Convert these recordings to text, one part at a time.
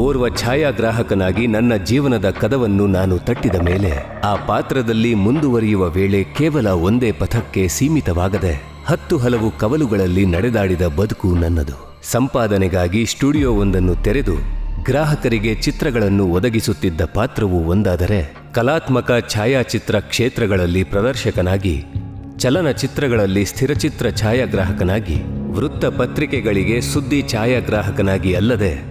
ಓರ್ವ ಛಾಯಾಗ್ರಾಹಕನಾಗಿ ನನ್ನ ಜೀವನದ ಕದವನ್ನು ನಾನು ತಟ್ಟಿದ ಮೇಲೆ ಆ ಪಾತ್ರದಲ್ಲಿ ಮುಂದುವರಿಯುವ ವೇಳೆ ಕೇವಲ ಒಂದೇ ಪಥಕ್ಕೆ ಸೀಮಿತವಾಗದೆ ಹತ್ತು ಹಲವು ಕವಲುಗಳಲ್ಲಿ ನಡೆದಾಡಿದ ಬದುಕು ನನ್ನದು. ಸಂಪಾದನೆಗಾಗಿ ಸ್ಟುಡಿಯೋ ಒಂದನ್ನು ತೆರೆದು ಗ್ರಾಹಕರಿಗೆ ಚಿತ್ರಗಳನ್ನು ಒದಗಿಸುತ್ತಿದ್ದ ಪಾತ್ರವು ಒಂದಾದರೆ ಕಲಾತ್ಮಕ ಛಾಯಾಚಿತ್ರ ಕ್ಷೇತ್ರಗಳಲ್ಲಿ ಪ್ರದರ್ಶಕನಾಗಿ, ಚಲನಚಿತ್ರಗಳಲ್ಲಿ ಸ್ಥಿರಚಿತ್ರ ಛಾಯಾಗ್ರಾಹಕನಾಗಿ ವೃತ್ತ ಪತ್ರಿಕೆಗಳಿಗೆ ಸುದ್ದಿ ಛಾಯಾಗ್ರಾಹಕನಾಗಿ ಅಲ್ಲದೆ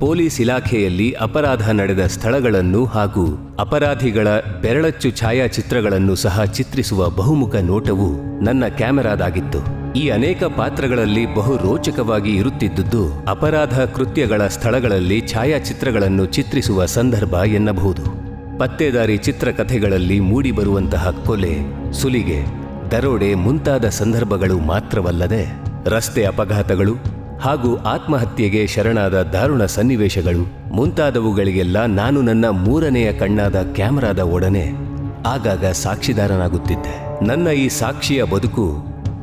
ಪೊಲೀಸ್ ಇಲಾಖೆಯಲ್ಲಿ ಅಪರಾಧ ನಡೆದ ಸ್ಥಳಗಳನ್ನು ಹಾಗೂ ಅಪರಾಧಿಗಳ ಬೆರಳಚ್ಚು ಛಾಯಾಚಿತ್ರಗಳನ್ನು ಸಹ ಚಿತ್ರಿಸುವ ಬಹುಮುಖ ನೋಟವು ನನ್ನ ಕ್ಯಾಮೆರಾದಾಗಿತ್ತು. ಈ ಅನೇಕ ಪಾತ್ರಗಳಲ್ಲಿ ಬಹು ರೋಚಕವಾಗಿ ಇರುತ್ತಿದ್ದುದು ಅಪರಾಧ ಕೃತ್ಯಗಳ ಸ್ಥಳಗಳಲ್ಲಿ ಛಾಯಾಚಿತ್ರಗಳನ್ನು ಚಿತ್ರಿಸುವ ಸಂದರ್ಭ ಎನ್ನಬಹುದು. ಪತ್ತೆದಾರಿ ಚಿತ್ರಕಥೆಗಳಲ್ಲಿ ಮೂಡಿಬರುವಂತಹ ಕೊಲೆ, ಸುಲಿಗೆ, ದರೋಡೆ ಮುಂತಾದ ಸಂದರ್ಭಗಳು ಮಾತ್ರವಲ್ಲದೆ ರಸ್ತೆ ಅಪಘಾತಗಳು ಹಾಗೂ ಆತ್ಮಹತ್ಯೆಗೆ ಶರಣಾದ ದಾರುಣ ಸನ್ನಿವೇಶಗಳು. ಮುಂತಾದವುಗಳಿಗೆಲ್ಲ ನಾನು ನನ್ನ ಮೂರನೆಯ ಕಣ್ಣಾದ ಕ್ಯಾಮರಾದ ಒಡನೆ. ಆಗಾಗ ಸಾಕ್ಷಿದಾರನಾಗುತ್ತಿದ್ದೆ. ನನ್ನ ಈ ಸಾಕ್ಷಿಯ ಬದುಕು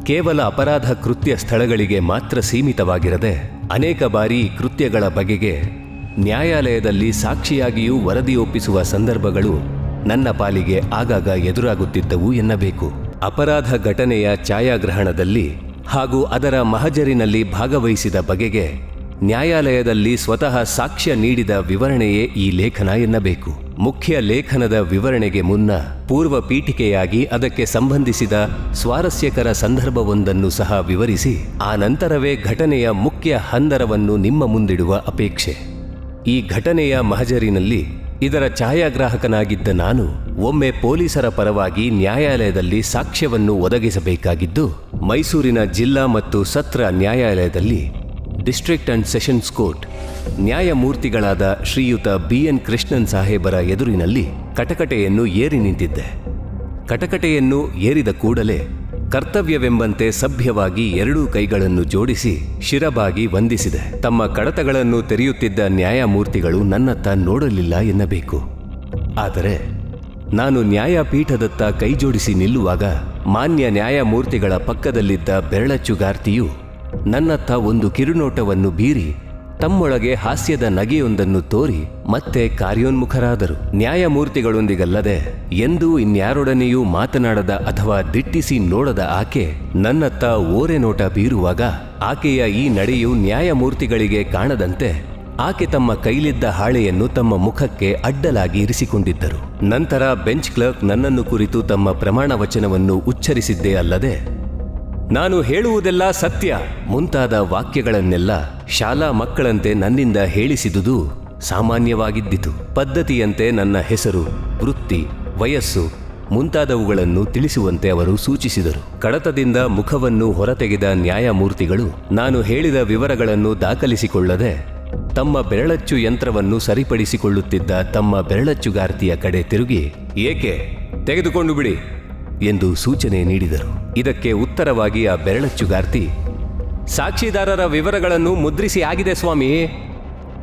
ಕೇವಲ ಅಪರಾಧ ಕೃತ್ಯ ಸ್ಥಳಗಳಿಗೆ ಮಾತ್ರ ಸೀಮಿತವಾಗಿರದೆ, ಅನೇಕ ಬಾರಿ ಕೃತ್ಯಗಳ ಬಗೆಗೆ ನ್ಯಾಯಾಲಯದಲ್ಲಿ ಸಾಕ್ಷಿಯಾಗಿಯೂ ವರದಿ ಒಪ್ಪಿಸುವ ಸಂದರ್ಭಗಳು ನನ್ನ ಪಾಲಿಗೆ ಆಗಾಗ ಎದುರಾಗುತ್ತಿದ್ದವು ಎನ್ನಬೇಕು. ಅಪರಾಧ ಘಟನೆಯ ಛಾಯಾಗ್ರಹಣದಲ್ಲಿ ಹಾಗೂ ಅದರ ಮಹಜರಿನಲ್ಲಿ ಭಾಗವಹಿಸಿದ ಬಗೆಗೆ ನ್ಯಾಯಾಲಯದಲ್ಲಿ ಸ್ವತಃ ಸಾಕ್ಷ್ಯ ನೀಡಿದ ವಿವರಣೆಯೇ ಈ ಲೇಖನ ಎನ್ನಬೇಕು. ಮುಖ್ಯ ಲೇಖನದ ವಿವರಣೆಗೆ ಮುನ್ನ ಪೂರ್ವ ಪೀಠಿಕೆಯಾಗಿ ಅದಕ್ಕೆ ಸಂಬಂಧಿಸಿದ ಸ್ವಾರಸ್ಯಕರ ಸಂದರ್ಭವೊಂದನ್ನು ಸಹ ವಿವರಿಸಿ, ಆ ನಂತರವೇ ಘಟನೆಯ ಮುಖ್ಯ ಹಂದರವನ್ನು ನಿಮ್ಮ ಮುಂದಿಡುವ ಅಪೇಕ್ಷೆ. ಈ ಘಟನೆಯ ಮಹಜರಿನಲ್ಲಿ ಇದರ ಛಾಯಾಗ್ರಾಹಕನಾಗಿದ್ದ ನಾನು ಒಮ್ಮೆ ಪೊಲೀಸರ ಪರವಾಗಿ ನ್ಯಾಯಾಲಯದಲ್ಲಿ ಸಾಕ್ಷ್ಯವನ್ನು ಒದಗಿಸಬೇಕಾಗಿದ್ದು, ಮೈಸೂರಿನ ಜಿಲ್ಲಾ ಮತ್ತು ಸತ್ರ ನ್ಯಾಯಾಲಯದಲ್ಲಿ ಡಿಸ್ಟ್ರಿಕ್ಟ್ ಅಂಡ್ ಸೆಷನ್ಸ್ ಕೋರ್ಟ್ ನ್ಯಾಯಮೂರ್ತಿಗಳಾದ ಶ್ರೀಯುತ ಬಿ. ಎನ್. ಕೃಷ್ಣನ್ ಸಾಹೇಬರ ಎದುರಿನಲ್ಲಿ ಕಟಕಟೆಯನ್ನು ಏರಿ ನಿಂತಿದ್ದೆ. ಕಟಕಟೆಯನ್ನು ಏರಿದ ಕೂಡಲೇ ಕರ್ತವ್ಯವೆಂಬಂತೆ ಸಭ್ಯವಾಗಿ ಎರಡೂ ಕೈಗಳನ್ನು ಜೋಡಿಸಿ ಶಿರಬಾಗಿ ವಂದಿಸಿದೆ. ತಮ್ಮ ಕಡತಗಳನ್ನು ತೆರೆಯುತ್ತಿದ್ದ ನ್ಯಾಯಮೂರ್ತಿಗಳು ನನ್ನತ್ತ ನೋಡಲಿಲ್ಲ ಎನ್ನಬೇಕು. ಆದರೆ ನಾನು ನ್ಯಾಯಪೀಠದತ್ತ ಕೈಜೋಡಿಸಿ ನಿಲ್ಲುವಾಗ ಮಾನ್ಯ ನ್ಯಾಯಮೂರ್ತಿಗಳ ಪಕ್ಕದಲ್ಲಿದ್ದ ಬೆರಳಚ್ಚುಗಾರ್ತಿಯು ನನ್ನತ್ತ ಒಂದು ಕಿರುನೋಟವನ್ನು ಬೀರಿ ತಮ್ಮೊಳಗೆ ಹಾಸ್ಯದ ನಗೆಯೊಂದನ್ನು ತೋರಿ ಮತ್ತೆ ಕಾರ್ಯೋನ್ಮುಖರಾದರು. ನ್ಯಾಯಮೂರ್ತಿಗಳೊಂದಿಗಲ್ಲದೆ ಎಂದೂ ಇನ್ಯಾರೊಡನೆಯೂ ಮಾತನಾಡದ ಅಥವಾ ದಿಟ್ಟಿಸಿ ನೋಡದ ಆಕೆ ನನ್ನತ್ತ ಓರೆ ನೋಟ ಬೀರುವಾಗ ಆಕೆಯ ಈ ನಡೆಯು ನ್ಯಾಯಮೂರ್ತಿಗಳಿಗೆ ಕಾಣದಂತೆ ಆಕೆ ತಮ್ಮ ಕೈಲಿದ್ದ ಹಾಳೆಯನ್ನು ತಮ್ಮ ಮುಖಕ್ಕೆ ಅಡ್ಡಲಾಗಿ ಇರಿಸಿಕೊಂಡಿದ್ದರು. ನಂತರ ಬೆಂಚ್ ಕ್ಲರ್ಕ್ ನನ್ನನ್ನು ಕುರಿತು ತಮ್ಮ ಪ್ರಮಾಣ ವಚನವನ್ನು ಉಚ್ಚರಿಸಿದ್ದೇ ಅಲ್ಲದೆ ನಾನು ಹೇಳುವುದೆಲ್ಲ ಸತ್ಯ. ಮುಂತಾದ ವಾಕ್ಯಗಳನ್ನೆಲ್ಲ ಶಾಲಾ ಮಕ್ಕಳಂತೆ ನನ್ನಿಂದ ಹೇಳಿಸಿದುದು ಸಾಮಾನ್ಯವಾಗಿದ್ದಿತು. ಪದ್ಧತಿಯಂತೆ ನನ್ನ ಹೆಸರು, ವೃತ್ತಿ, ವಯಸ್ಸು ಮುಂತಾದವುಗಳನ್ನು ತಿಳಿಸುವಂತೆ ಅವರು ಸೂಚಿಸಿದರು. ಕಡತದಿಂದ ಮುಖವನ್ನು ಹೊರತೆಗೆದ ನ್ಯಾಯಮೂರ್ತಿಗಳು ನಾನು ಹೇಳಿದ ವಿವರಗಳನ್ನು ದಾಖಲಿಸಿಕೊಳ್ಳದೆ ತಮ್ಮ ಬೆರಳಚ್ಚು ಯಂತ್ರವನ್ನು ಸರಿಪಡಿಸಿಕೊಳ್ಳುತ್ತಿದ್ದ ತಮ್ಮ ಬೆರಳಚ್ಚುಗಾರ್ತಿಯ ಕಡೆ ತಿರುಗಿ, ಏಕೆ? ತೆಗೆದುಕೊಂಡು ಬಿಡಿ. ಎಂದು ಸೂಚನೆ ನೀಡಿದರು. ಇದಕ್ಕೆ ಉತ್ತರವಾಗಿ ಆ ಬೆರಳಚ್ಚುಗಾರ್ತಿ ಸಾಕ್ಷಿದಾರರ ವಿವರಗಳನ್ನು ಮುದ್ರಿಸಿ ಆಗಿದೆ ಸ್ವಾಮಿ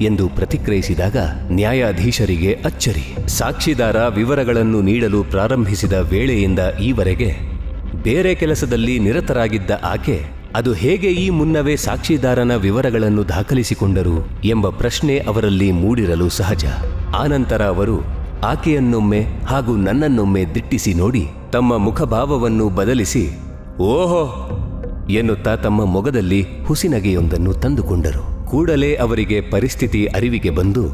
ಎಂದು ಪ್ರತಿಕ್ರಿಯಿಸಿದಾಗ ನ್ಯಾಯಾಧೀಶರಿಗೆ ಅಚ್ಚರಿ. ಸಾಕ್ಷಿದಾರ ವಿವರಗಳನ್ನು ನೀಡಲು ಪ್ರಾರಂಭಿಸಿದ ವೇಳೆಯಿಂದ ಈವರೆಗೆ ಬೇರೆ ಕೆಲಸದಲ್ಲಿ ನಿರತರಾಗಿದ್ದ ಆಕೆ, ಅದು ಹೇಗೆ ಈ ಮುನ್ನವೇ ಸಾಕ್ಷಿದಾರನ ವಿವರಗಳನ್ನು ದಾಖಲಿಸಿಕೊಂಡರು? ಎಂಬ ಪ್ರಶ್ನೆ ಅವರಲ್ಲಿ ಮೂಡಿರಲು ಸಹಜ. ಆನಂತರ ಅವರು, ಆಕೆಯನ್ನೊಮ್ಮೆ ಹಾಗೂ ನನ್ನನ್ನೊಮ್ಮೆ ದಿಟ್ಟಿಸಿ ನೋಡಿ ತಮ್ಮ ಮುಖಭಾವವನ್ನು ಬದಲಿಸಿ, ಓಹೋ! ಎನ್ನುತ್ತಾ ತಮ್ಮ ಮೊಗದಲ್ಲಿ ಹುಸಿನಗೆಯೊಂದನ್ನು ತಂದುಕೊಂಡರು. ಕೂಡಲೇ ಅವರಿಗೆ ಪರಿಸ್ಥಿತಿ ಅರಿವಿಗೆ ಬಂದು,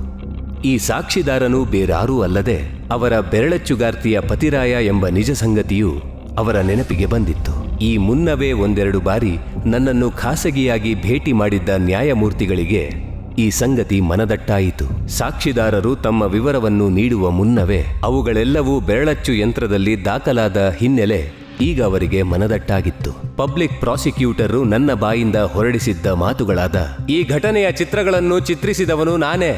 ಈ ಸಾಕ್ಷಿದಾರನು ಬೇರಾರೂ ಅಲ್ಲದೆ ಅವರ ಬೆರಳಚ್ಚುಗಾರ್ತಿಯ ಪತಿರಾಯ ಎಂಬ ನಿಜ ಸಂಗತಿಯು ಅವರ ನೆನಪಿಗೆ ಬಂದಿತ್ತು. ಈ ಮುನ್ನವೇ ಒಂದೆರಡು ಬಾರಿ ನನ್ನನ್ನು ಖಾಸಗಿಯಾಗಿ ಭೇಟಿ ಮಾಡಿದ್ದ ನ್ಯಾಯಮೂರ್ತಿಗಳಿಗೆ ಈ ಸಂಗತಿ ಮನದಟ್ಟಾಯಿತು. ಸಾಕ್ಷಿದಾರರು ತಮ್ಮ ವಿವರವನ್ನು ನೀಡುವ ಮುನ್ನವೇ ಅವುಗಳೆಲ್ಲವೂ ಬೆರಳಚ್ಚು ಯಂತ್ರದಲ್ಲಿ ದಾಖಲಾದ ಹಿನ್ನೆಲೆ ಈಗ ಅವರಿಗೆ ಮನದಟ್ಟಾಗಿತ್ತು. ಪಬ್ಲಿಕ್ ಪ್ರಾಸಿಕ್ಯೂಟರು ನನ್ನ ಬಾಯಿಂದ ಹೊರಡಿಸಿದ್ದ ಮಾತುಗಳಾದ, ಈ ಘಟನೆಯ ಚಿತ್ರಗಳನ್ನು ಚಿತ್ರಿಸಿದವನು ನಾನೇ.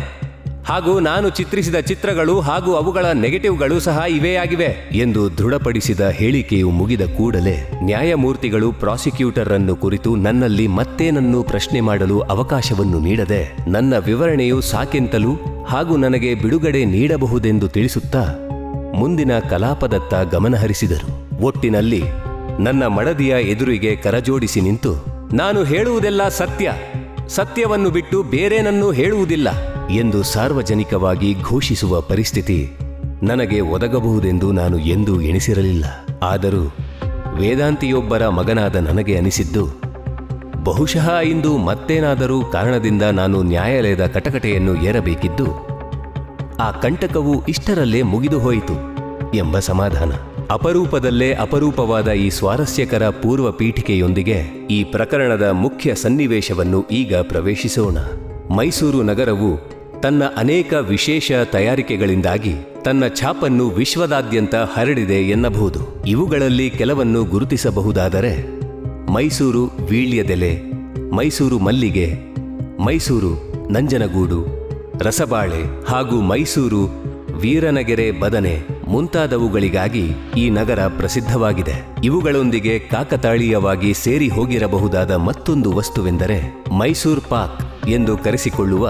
ಹಾಗೂ ನಾನು ಚಿತ್ರಿಸಿದ ಚಿತ್ರಗಳು ಹಾಗೂ ಅವುಗಳ ನೆಗೆಟಿವ್ಗಳು ಸಹ ಇವೇ ಆಗಿವೆ ಎಂದು ದೃಢಪಡಿಸಿದ ಹೇಳಿಕೆಯು ಮುಗಿದ ಕೂಡಲೇ ನ್ಯಾಯಮೂರ್ತಿಗಳು ಪ್ರಾಸಿಕ್ಯೂಟರ್ ಅನ್ನು ಕುರಿತು ನನ್ನಲ್ಲಿ ಮತ್ತೇನನ್ನು ಪ್ರಶ್ನೆ ಮಾಡಲು ಅವಕಾಶವನ್ನು ನೀಡದೆ ನನ್ನ ವಿವರಣೆಯು ಸಾಕೆಂತಲೂ ಹಾಗೂ ನನಗೆ ಬಿಡುಗಡೆ ನೀಡಬಹುದೆಂದು ತಿಳಿಸುತ್ತಾ ಮುಂದಿನ ಕಲಾಪದತ್ತ ಗಮನಹರಿಸಿದರು. ಒಟ್ಟಿನಲ್ಲಿ ನನ್ನ ಮಡದಿಯ ಎದುರಿಗೆ ಕರಜೋಡಿಸಿ ನಿಂತು, ನಾನು ಹೇಳುವುದೆಲ್ಲ ಸತ್ಯ. ಸತ್ಯವನ್ನು ಬಿಟ್ಟು ಬೇರೇನನ್ನೂ ಹೇಳುವುದಿಲ್ಲ ಎಂದು ಸಾರ್ವಜನಿಕವಾಗಿ ಘೋಷಿಸುವ ಪರಿಸ್ಥಿತಿ ನನಗೆ ಒದಗಬಹುದೆಂದು ನಾನು ಎಂದೂ ಎಣಿಸಿರಲಿಲ್ಲ. ಆದರೂ ವೇದಾಂತಿಯೊಬ್ಬರ ಮಗನಾದ ನನಗೆ ಅನಿಸಿದ್ದು, ಬಹುಶಃ ಇಂದು ಮತ್ತೇನಾದರೂ ಕಾರಣದಿಂದ ನಾನು ನ್ಯಾಯಾಲಯದ ಕಟಕಟೆಯನ್ನು ಏರಬೇಕಿದ್ದು, ಆ ಕಂಟಕವು ಇಷ್ಟರಲ್ಲೇ ಮುಗಿದು ಹೋಯಿತು ಎಂಬ ಸಮಾಧಾನ. ಅಪರೂಪದಲ್ಲೇ ಅಪರೂಪವಾದ ಈ ಸ್ವಾರಸ್ಯಕರ ಪೂರ್ವ ಪೀಠಿಕೆಯೊಂದಿಗೆ ಈ ಪ್ರಕರಣದ ಮುಖ್ಯ ಸನ್ನಿವೇಶವನ್ನು ಈಗ ಪ್ರವೇಶಿಸೋಣ. ಮೈಸೂರು ನಗರವು ತನ್ನ ಅನೇಕ ವಿಶೇಷ ತಯಾರಿಕೆಗಳಿಂದಾಗಿ ತನ್ನ ಛಾಪನ್ನು ವಿಶ್ವದಾದ್ಯಂತ ಹರಡಿದೆ ಎನ್ನಬಹುದು. ಇವುಗಳಲ್ಲಿ ಕೆಲವನ್ನು ಗುರುತಿಸಬಹುದಾದರೆ ಮೈಸೂರು ವೀಳ್ಯದೆಲೆ, ಮೈಸೂರು ಮಲ್ಲಿಗೆ, ಮೈಸೂರು ನಂಜನಗೂಡು, ರಸಬಾಳೆ ಹಾಗೂ ಮೈಸೂರು ವೀರನಗೆರೆ ಬದನೆ ಮುಂತಾದವುಗಳಿಗಾಗಿ ಈ ನಗರ ಪ್ರಸಿದ್ಧವಾಗಿದೆ. ಇವುಗಳೊಂದಿಗೆ ಕಾಕತಾಳೀಯವಾಗಿ ಸೇರಿ ಹೋಗಿರಬಹುದಾದ ಮತ್ತೊಂದು ವಸ್ತುವೆಂದರೆ ಮೈಸೂರ್ ಪಾಕ್ ಎಂದು ಕರೆಸಿಕೊಳ್ಳುವ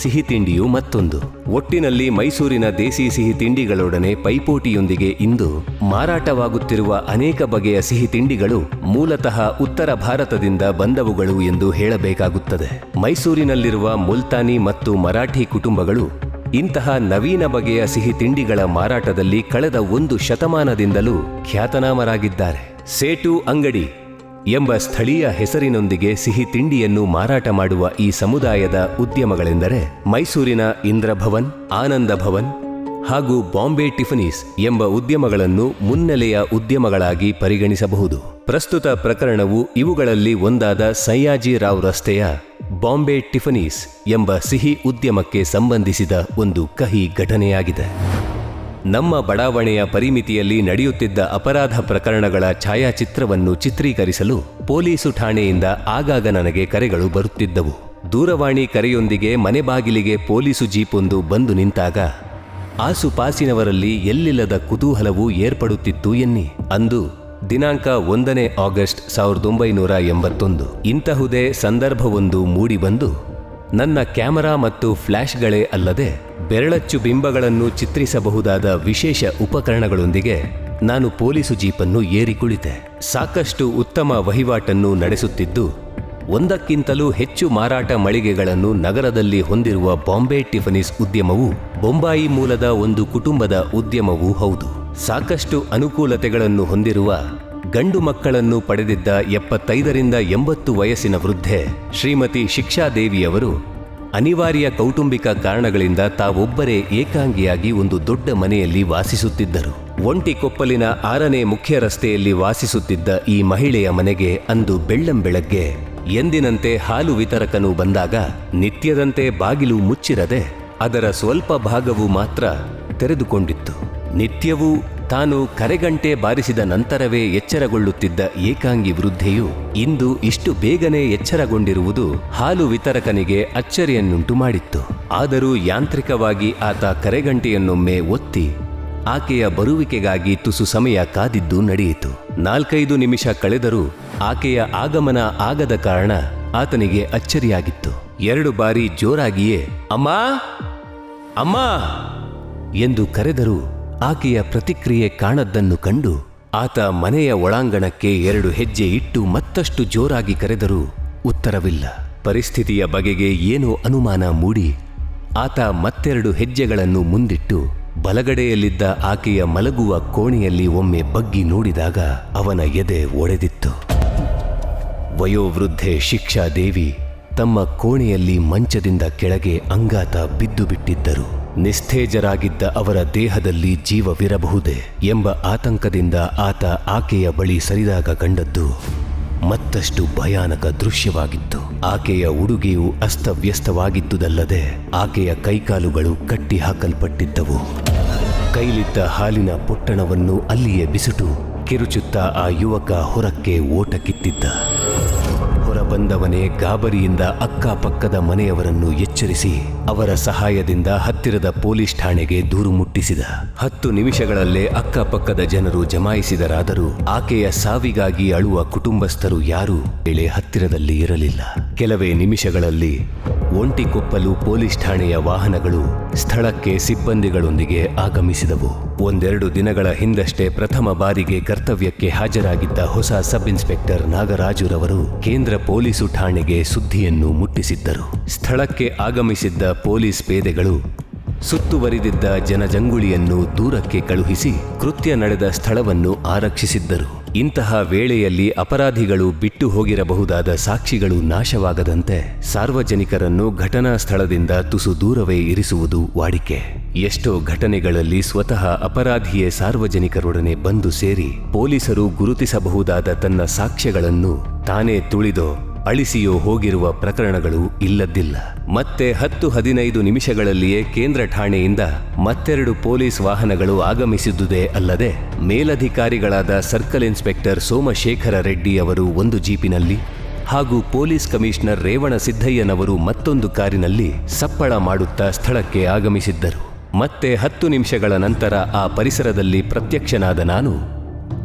ಸಿಹಿ ತಿಂಡಿಯು ಮತ್ತೊಂದು. ಒಟ್ಟಿನಲ್ಲಿ ಮೈಸೂರಿನ ದೇಸಿ ಸಿಹಿ ತಿಂಡಿಗಳೊಡನೆ ಪೈಪೋಟಿಯೊಂದಿಗೆ ಇಂದು ಮಾರಾಟವಾಗುತ್ತಿರುವ ಅನೇಕ ಬಗೆಯ ಸಿಹಿ ತಿಂಡಿಗಳು ಮೂಲತಃ ಉತ್ತರ ಭಾರತದಿಂದ ಬಂದವುಗಳು ಎಂದು ಹೇಳಬೇಕಾಗುತ್ತದೆ. ಮೈಸೂರಿನಲ್ಲಿರುವ ಮುಲ್ತಾನಿ ಮತ್ತು ಮರಾಠಿ ಕುಟುಂಬಗಳು ಇಂತಹ ನವೀನ ಬಗೆಯ ಸಿಹಿ ತಿಂಡಿಗಳ ಮಾರಾಟದಲ್ಲಿ ಕಳೆದ ಒಂದು ಶತಮಾನದಿಂದಲೂ ಖ್ಯಾತನಾಮರಾಗಿದ್ದಾರೆ. ಸೇಟು ಅಂಗಡಿ ಎಂಬ ಸ್ಥಳೀಯ ಹೆಸರಿನೊಂದಿಗೆ ಸಿಹಿ ತಿಂಡಿಯನ್ನು ಮಾರಾಟ ಮಾಡುವ ಈ ಸಮುದಾಯದ ಉದ್ಯಮಗಳೆಂದರೆ ಮೈಸೂರಿನ ಇಂದ್ರಭವನ್ ಆನಂದ ಭವನ್ ಹಾಗೂ ಬಾಂಬೆ ಟಿಫನೀಸ್ ಎಂಬ ಉದ್ಯಮಗಳನ್ನು ಮುನ್ನೆಲೆಯ ಉದ್ಯಮಗಳಾಗಿ ಪರಿಗಣಿಸಬಹುದು. ಪ್ರಸ್ತುತ ಪ್ರಕರಣವು ಇವುಗಳಲ್ಲಿ ಒಂದಾದ ಸಯ್ಯಾಜಿರಾವ್ ರಸ್ತೆಯ ಬಾಂಬೆ ಟಿಫನೀಸ್ ಎಂಬ ಸಿಹಿ ಉದ್ಯಮಕ್ಕೆ ಸಂಬಂಧಿಸಿದ ಒಂದು ಕಹಿ ಘಟನೆಯಾಗಿದೆ. ನಮ್ಮ ಬಡಾವಣೆಯ ಪರಿಮಿತಿಯಲ್ಲಿ ನಡೆಯುತ್ತಿದ್ದ ಅಪರಾಧ ಪ್ರಕರಣಗಳ ಛಾಯಾಚಿತ್ರವನ್ನು ಚಿತ್ರೀಕರಿಸಲು ಪೊಲೀಸು ಠಾಣೆಯಿಂದ ಆಗಾಗ ನನಗೆ ಕರೆಗಳು ಬರುತ್ತಿದ್ದವು. ದೂರವಾಣಿ ಕರೆಯೊಂದಿಗೆ ಮನೆ ಬಾಗಿಲಿಗೆ ಪೊಲೀಸು ಜೀಪೊಂದು ಬಂದು ನಿಂತಾಗ, ಆಸುಪಾಸಿನವರಲ್ಲಿ ಎಲ್ಲಿಲ್ಲದ ಕುತೂಹಲವು ಏರ್ಪಡುತ್ತಿತ್ತು ಎನ್ನಿ ಅಂದು ದಿನಾಂಕ ಒಂದನೇ ಆಗಸ್ಟ್ ಸಾವಿರದ ಒಂಬೈನೂರ ಎಂಬತ್ತೊಂದು. ಇಂತಹುದೇ ಸಂದರ್ಭವೊಂದು ಮೂಡಿಬಂದು, ನನ್ನ ಕ್ಯಾಮರಾ ಮತ್ತು ಫ್ಲ್ಯಾಶ್ಗಳೇ ಅಲ್ಲದೆ ಬೆರಳಚ್ಚು ಬಿಂಬಗಳನ್ನು ಚಿತ್ರಿಸಬಹುದಾದ ವಿಶೇಷ ಉಪಕರಣಗಳೊಂದಿಗೆ ನಾನು ಪೊಲೀಸು ಜೀಪನ್ನು ಏರಿ ಕುಳಿತೆ ಸಾಕಷ್ಟು ಉತ್ತಮ ವಹಿವಾಟನ್ನು ನಡೆಸುತ್ತಿದ್ದು, ಒಂದಕ್ಕಿಂತಲೂ ಹೆಚ್ಚು ಮಾರಾಟ ಮಳಿಗೆಗಳನ್ನು ನಗರದಲ್ಲಿ ಹೊಂದಿರುವ ಬಾಂಬೆ ಟಿಫನೀಸ್ ಉದ್ಯಮವು, ಬೊಂಬಾಯಿ ಮೂಲದ ಒಂದು ಕುಟುಂಬದ ಉದ್ಯಮವೂ ಹೌದು. ಸಾಕಷ್ಟು ಅನುಕೂಲತೆಗಳನ್ನು ಹೊಂದಿರುವ ಗಂಡು ಮಕ್ಕಳನ್ನು ಪಡೆದಿದ್ದ ಎಪ್ಪತ್ತೈದರಿಂದ ಎಂಬತ್ತು ವಯಸ್ಸಿನ ವೃದ್ಧೆ ಶ್ರೀಮತಿ ಶಿಕ್ಷಾದೇವಿಯವರು ಅನಿವಾರ್ಯ ಕೌಟುಂಬಿಕ ಕಾರಣಗಳಿಂದ ತಾವೊಬ್ಬರೇ ಏಕಾಂಗಿಯಾಗಿ ಒಂದು ದೊಡ್ಡ ಮನೆಯಲ್ಲಿ ವಾಸಿಸುತ್ತಿದ್ದರು. ಒಂಟಿಕೊಪ್ಪಲಿನ ಆರನೇ ಮುಖ್ಯ ರಸ್ತೆಯಲ್ಲಿ ವಾಸಿಸುತ್ತಿದ್ದ ಈ ಮಹಿಳೆಯ ಮನೆಗೆ ಅಂದು ಬೆಳ್ಳಂಬೆಳಗ್ಗೆ ಎಂದಿನಂತೆ ಹಾಲು ವಿತರಕನು ಬಂದಾಗ ನಿತ್ಯದಂತೆ ಬಾಗಿಲು ಮುಚ್ಚಿರದೆ ಅದರ ಸ್ವಲ್ಪ ಭಾಗವು ಮಾತ್ರ ತೆರೆದುಕೊಂಡಿತ್ತು. ನಿತ್ಯವೂ ತಾನು ಕರೆಗಂಟೆ ಬಾರಿಸಿದ ನಂತರವೇ ಎಚ್ಚರಗೊಳ್ಳುತ್ತಿದ್ದ ಏಕಾಂಗಿ ವೃದ್ಧೆಯು ಇಂದು ಇಷ್ಟು ಬೇಗನೆ ಎಚ್ಚರಗೊಂಡಿರುವುದು ಹಾಲು ವಿತರಕನಿಗೆ ಅಚ್ಚರಿಯನ್ನುಂಟು ಮಾಡಿತ್ತು. ಆದರೂ ಯಾಂತ್ರಿಕವಾಗಿ ಆತ ಕರೆಗಂಟೆಯನ್ನೊಮ್ಮೆ ಒತ್ತಿ ಆಕೆಯ ಬರುವಿಕೆಗಾಗಿ ತುಸು ಸಮಯ ಕಾದಿದ್ದು ನಡೆಯಿತು. ನಾಲ್ಕೈದು ನಿಮಿಷ ಕಳೆದರೂ ಆಕೆಯ ಆಗಮನ ಆಗದ ಕಾರಣ ಆತನಿಗೆ ಅಚ್ಚರಿಯಾಗಿತ್ತು. ಎರಡು ಬಾರಿ ಜೋರಾಗಿಯೇ, ಅಮ್ಮ! ಅಮ್ಮ! ಎಂದು ಕರೆದರೂ ಆಕೆಯ ಪ್ರತಿಕ್ರಿಯೆ ಕಾಣದ್ದನ್ನು ಕಂಡು ಆತ ಮನೆಯ ಒಳಾಂಗಣಕ್ಕೆ ಎರಡು ಹೆಜ್ಜೆ ಇಟ್ಟು ಮತ್ತಷ್ಟು ಜೋರಾಗಿ ಕರೆದರೂ, ಉತ್ತರವಿಲ್ಲ. ಪರಿಸ್ಥಿತಿಯ ಬಗೆಗೆ ಏನೋ ಅನುಮಾನ ಮೂಡಿ. ಆತ ಮತ್ತೆರಡು ಹೆಜ್ಜೆಗಳನ್ನು ಮುಂದಿಟ್ಟು ಬಲಗಡೆಯಲ್ಲಿದ್ದ ಆಕೆಯ ಮಲಗುವ ಕೋಣೆಯಲ್ಲಿ ಒಮ್ಮೆ ಬಗ್ಗಿ ನೋಡಿದಾಗ ಅವನ ಎದೆ ಒಡೆದಿತ್ತು. ವಯೋವೃದ್ಧೆ ಶಿಕ್ಷಾದೇವಿ ತಮ್ಮ ಕೋಣೆಯಲ್ಲಿ ಮಂಚದಿಂದ ಕೆಳಗೆ ಅಂಗಾತ ಬಿದ್ದು ಬಿಟ್ಟಿದ್ದರು. ನಿಸ್ತೇಜರಾಗಿದ್ದ ಅವರ ದೇಹದಲ್ಲಿ ಜೀವವಿರಬಹುದೇ ಎಂಬ ಆತಂಕದಿಂದ ಆತ ಆಕೆಯ ಬಳಿ ಸರಿದಾಗ ಕಂಡದ್ದು ಮತ್ತಷ್ಟು ಭಯಾನಕ ದೃಶ್ಯವಾಗಿತ್ತು. ಆಕೆಯ ಉಡುಗೆಯು ಅಸ್ತವ್ಯಸ್ತವಾಗಿದ್ದುದಲ್ಲದೆ ಆಕೆಯ ಕೈಕಾಲುಗಳು ಕಟ್ಟಿಹಾಕಲ್ಪಟ್ಟಿದ್ದವು. ಕೈಲಿದ್ದ ಹಾಲಿನ ಪೊಟ್ಟಣವನ್ನು ಅಲ್ಲಿಯೇ ಬಿಸಿಟು ಕಿರುಚುತ್ತಾ ಆ ಯುವಕ ಹೊರಕ್ಕೆ ಓಟ ಕಿತ್ತಿದ್ದ ಹೊರಬಂದವನೇ ಗಾಬರಿಯಿಂದ ಅಕ್ಕಪಕ್ಕದ ಮನೆಯವರನ್ನು ಎಚ್ಚರಿಸಿ ಅವರ ಸಹಾಯದಿಂದ ಹತ್ತಿರದ ಪೊಲೀಸ್ ಠಾಣೆಗೆ ದೂರು ಮುಟ್ಟಿಸಿದ. ಹತ್ತು ನಿಮಿಷಗಳಲ್ಲೇ ಅಕ್ಕಪಕ್ಕದ ಜನರು ಜಮಾಯಿಸಿದರಾದರೂ ಆಕೆಯ ಸಾವಿಗಾಗಿ ಅಳುವ ಕುಟುಂಬಸ್ಥರು ಯಾರೂ ವೇಳೆ ಹತ್ತಿರದಲ್ಲಿ ಇರಲಿಲ್ಲ. ಕೆಲವೇ ನಿಮಿಷಗಳಲ್ಲಿ ಒಂಟಿಕೊಪ್ಪಲು ಪೊಲೀಸ್ ಠಾಣೆಯ ವಾಹನಗಳು ಸ್ಥಳಕ್ಕೆ ಸಿಬ್ಬಂದಿಗಳೊಂದಿಗೆ ಆಗಮಿಸಿದವು. ಒಂದೆರಡು ದಿನಗಳ ಹಿಂದಷ್ಟೇ ಪ್ರಥಮ ಬಾರಿಗೆ ಕರ್ತವ್ಯಕ್ಕೆ ಹಾಜರಾಗಿದ್ದ ಹೊಸ ಸಬ್ ಇನ್ಸ್ಪೆಕ್ಟರ್ ನಾಗರಾಜುರವರು ಕೇಂದ್ರ ಪೊಲೀಸು ಠಾಣೆಗೆ ಸುದ್ದಿಯನ್ನು ಮುಟ್ಟಿಸಿದ್ದರು. ಸ್ಥಳಕ್ಕೆ ಆಗಮಿಸಿದ್ದ ಪೊಲೀಸ್ ಪೇದೆಗಳು ಸುತ್ತುವರಿದಿದ್ದ ಜನಜಂಗುಳಿಯನ್ನು ದೂರಕ್ಕೆ ಕಳುಹಿಸಿ ಕೃತ್ಯ ನಡೆದ ಸ್ಥಳವನ್ನು ಆರಕ್ಷಿಸಿದ್ದರು. ಇಂತಹ ವೇಳೆಯಲ್ಲಿ ಅಪರಾಧಿಗಳು ಬಿಟ್ಟು ಹೋಗಿರಬಹುದಾದ ಸಾಕ್ಷಿಗಳು ನಾಶವಾಗದಂತೆ ಸಾರ್ವಜನಿಕರನ್ನು ಘಟನಾ ಸ್ಥಳದಿಂದ ತುಸು ದೂರವೇ ಇರಿಸುವುದು ವಾಡಿಕೆ. ಎಷ್ಟೋ ಘಟನೆಗಳಲ್ಲಿ ಸ್ವತಃ ಅಪರಾಧಿಯೇ ಸಾರ್ವಜನಿಕರೊಡನೆ ಬಂದು ಸೇರಿ ಪೊಲೀಸರು ಗುರುತಿಸಬಹುದಾದ ತನ್ನ ಸಾಕ್ಷ್ಯಗಳನ್ನು ತಾನೇ ತುಳಿದೋ, ಅಳಿಸಿಯೋ ಹೋಗಿರುವ ಪ್ರಕರಣಗಳು ಇಲ್ಲದ್ದಿಲ್ಲ. ಮತ್ತೆ ಹತ್ತು ಹದಿನೈದು ನಿಮಿಷಗಳಲ್ಲಿಯೇ ಕೇಂದ್ರ ಠಾಣೆಯಿಂದ ಮತ್ತೆರಡು ಪೊಲೀಸ್ ವಾಹನಗಳು ಆಗಮಿಸಿದ್ದುದೇ ಅಲ್ಲದೆ ಮೇಲಧಿಕಾರಿಗಳಾದ ಸರ್ಕಲ್ ಇನ್ಸ್ಪೆಕ್ಟರ್ ಸೋಮಶೇಖರ ರೆಡ್ಡಿ ಅವರು ಒಂದು ಜೀಪಿನಲ್ಲಿ ಹಾಗೂ ಪೊಲೀಸ್ ಕಮಿಷನರ್ ರೇವಣ ಸಿದ್ದಯ್ಯನವರು ಮತ್ತೊಂದು ಕಾರಿನಲ್ಲಿ ಸಪ್ಪಳ ಮಾಡುತ್ತಾ ಸ್ಥಳಕ್ಕೆ ಆಗಮಿಸಿದ್ದರು. ಮತ್ತೆ ಹತ್ತು ನಿಮಿಷಗಳ ನಂತರ ಆ ಪರಿಸರದಲ್ಲಿ ಪ್ರತ್ಯಕ್ಷನಾದ ನಾನು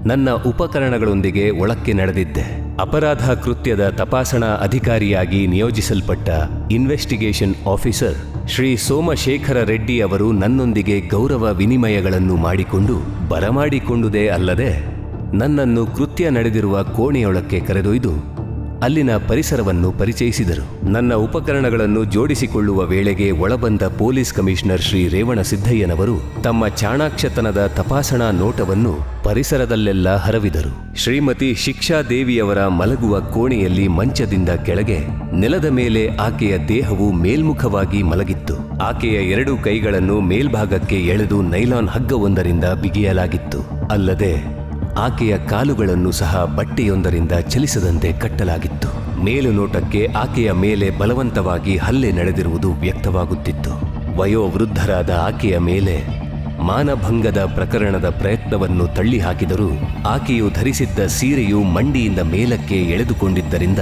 ನನ್ನ ಉಪಕರಣಗಳೊಂದಿಗೆ ಒಳಕ್ಕೆ ನಡೆದಿದ್ದೆ. ಅಪರಾಧ ಕೃತ್ಯದ ತಪಾಸಣಾ ಅಧಿಕಾರಿಯಾಗಿ ನಿಯೋಜಿಸಲ್ಪಟ್ಟ ಇನ್ವೆಸ್ಟಿಗೇಷನ್ ಆಫೀಸರ್ ಶ್ರೀ ಸೋಮಶೇಖರ ರೆಡ್ಡಿ ಅವರು ನನ್ನೊಂದಿಗೆ ಗೌರವ ವಿನಿಮಯಗಳನ್ನು ಮಾಡಿಕೊಂಡು ಬರಮಾಡಿಕೊಂಡುದೇ ಅಲ್ಲದೆ ನನ್ನನ್ನು ಕೃತ್ಯ ನಡೆದಿರುವ ಕೋಣೆಯೊಳಕ್ಕೆ ಕರೆದೊಯ್ದು ಅಲ್ಲಿನ ಪರಿಸರವನ್ನು ಪರಿಚಯಿಸಿದರು. ನನ್ನ ಉಪಕರಣಗಳನ್ನು ಜೋಡಿಸಿಕೊಳ್ಳುವ ವೇಳೆಗೆ ಒಳಬಂದ ಪೊಲೀಸ್ ಕಮಿಷನರ್ ಶ್ರೀ ರೇವಣ ಸಿದ್ದಯ್ಯನವರು ತಮ್ಮ ಚಾಣಾಕ್ಷತನದ ತಪಾಸಣಾ ನೋಟವನ್ನು ಪರಿಸರದಲ್ಲೆಲ್ಲ ಹರವಿದರು. ಶ್ರೀಮತಿ ಶಿಕ್ಷಾ ದೇವಿಯವರ ಮಲಗುವ ಕೋಣೆಯಲ್ಲಿ ಮಂಚದಿಂದ ಕೆಳಗೆ ನೆಲದ ಮೇಲೆ ಆಕೆಯ ದೇಹವು ಮೇಲ್ಮುಖವಾಗಿ ಮಲಗಿತ್ತು. ಆಕೆಯ ಎರಡು ಕೈಗಳನ್ನು ಮೇಲ್ಭಾಗಕ್ಕೆ ಎಳೆದು ನೈಲಾನ್ ಹಗ್ಗವೊಂದರಿಂದ ಬಿಗಿಯಲಾಗಿತ್ತು. ಅಲ್ಲದೆ ಆಕೆಯ ಕಾಲುಗಳನ್ನು ಸಹ ಬಟ್ಟೆಯೊಂದರಿಂದ ಚಲಿಸದಂತೆ ಕಟ್ಟಲಾಗಿತ್ತು. ಮೇಲುನೋಟಕ್ಕೆ ಆಕೆಯ ಮೇಲೆ ಬಲವಂತವಾಗಿ ಹಲ್ಲೆ ನಡೆದಿರುವುದು ವ್ಯಕ್ತವಾಗುತ್ತಿತ್ತು. ವಯೋವೃದ್ಧರಾದ ಆಕೆಯ ಮೇಲೆ ಮಾನಭಂಗದ ಪ್ರಕರಣದ ಪ್ರಯತ್ನವನ್ನು ತಳ್ಳಿಹಾಕಿದರೂ ಆಕೆಯು ಧರಿಸಿದ್ದ ಸೀರೆಯು ಮಂಡಿಯಿಂದ ಮೇಲಕ್ಕೆ ಎಳೆದುಕೊಂಡಿದ್ದರಿಂದ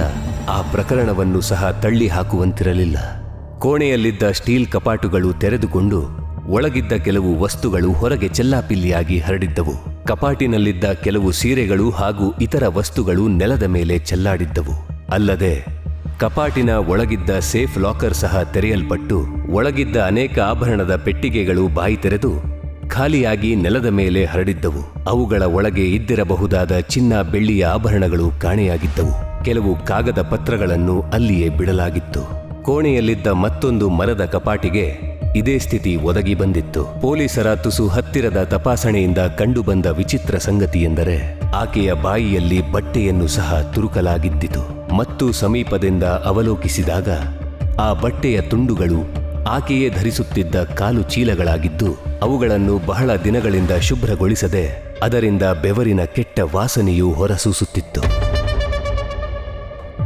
ಆ ಪ್ರಕರಣವನ್ನು ಸಹ ತಳ್ಳಿ ಹಾಕುವಂತಿರಲಿಲ್ಲ ಕೋಣೆಯಲ್ಲಿದ್ದ ಸ್ಟೀಲ್ ಕಪಾಟುಗಳು ತೆರೆದುಕೊಂಡು ಒಳಗಿದ್ದ ಕೆಲವು ವಸ್ತುಗಳು ಹೊರಗೆ ಚೆಲ್ಲಾಪಿಲ್ಲಿಯಾಗಿ ಹರಡಿದ್ದವು. ಕಪಾಟಿನಲ್ಲಿದ್ದ ಕೆಲವು ಸೀರೆಗಳು ಹಾಗೂ ಇತರ ವಸ್ತುಗಳು ನೆಲದ ಮೇಲೆ ಚೆಲ್ಲಾಡಿದ್ದವು. ಅಲ್ಲದೆ, ಕಪಾಟಿನ ಒಳಗಿದ್ದ ಸೇಫ್ ಲಾಕರ್ ಸಹ ತೆರೆಯಲ್ಪಟ್ಟು, ಒಳಗಿದ್ದ ಅನೇಕ ಆಭರಣದ ಪೆಟ್ಟಿಗೆಗಳು ಬಾಯಿ ತೆರೆದು, ಖಾಲಿಯಾಗಿ ನೆಲದ ಮೇಲೆ ಹರಡಿದ್ದವು. ಅವುಗಳ ಒಳಗೆ ಇದ್ದಿರಬಹುದಾದ ಚಿನ್ನ ಬೆಳ್ಳಿಯ ಆಭರಣಗಳು ಕಾಣೆಯಾಗಿದ್ದವು. ಕೆಲವು ಕಾಗದ ಪತ್ರಗಳನ್ನು ಅಲ್ಲಿಯೇ ಬಿಡಲಾಗಿತ್ತು. ಕೋಣೆಯಲ್ಲಿದ್ದ ಮತ್ತೊಂದು ಮರದ ಕಪಾಟಿಗೆ ಇದೇ ಸ್ಥಿತಿ ಒದಗಿ ಬಂದಿತ್ತು. ಪೊಲೀಸರ ತುಸು ಹತ್ತಿರದ ತಪಾಸಣೆಯಿಂದ ಕಂಡುಬಂದ ವಿಚಿತ್ರ ಸಂಗತಿ ಎಂದರೆ, ಆಕೆಯ ಬಾಯಿಯಲ್ಲಿ ಬಟ್ಟೆಯನ್ನು ಸಹ ತುರುಕಲಾಗಿದ್ದಿತು. ಮತ್ತು ಸಮೀಪದಿಂದ ಅವಲೋಕಿಸಿದಾಗ, ಆ ಬಟ್ಟೆಯ ತುಂಡುಗಳು ಆಕೆಯೇ ಧರಿಸುತ್ತಿದ್ದ ಕಾಲು ಚೀಲಗಳಾಗಿದ್ದು, ಅವುಗಳನ್ನು ಬಹಳ ದಿನಗಳಿಂದ ಶುಭ್ರಗೊಳಿಸದೆ, ಅದರಿಂದ ಬೆವರಿನ ಕೆಟ್ಟ ವಾಸನೆಯು ಹೊರಸೂಸುತ್ತಿತ್ತು.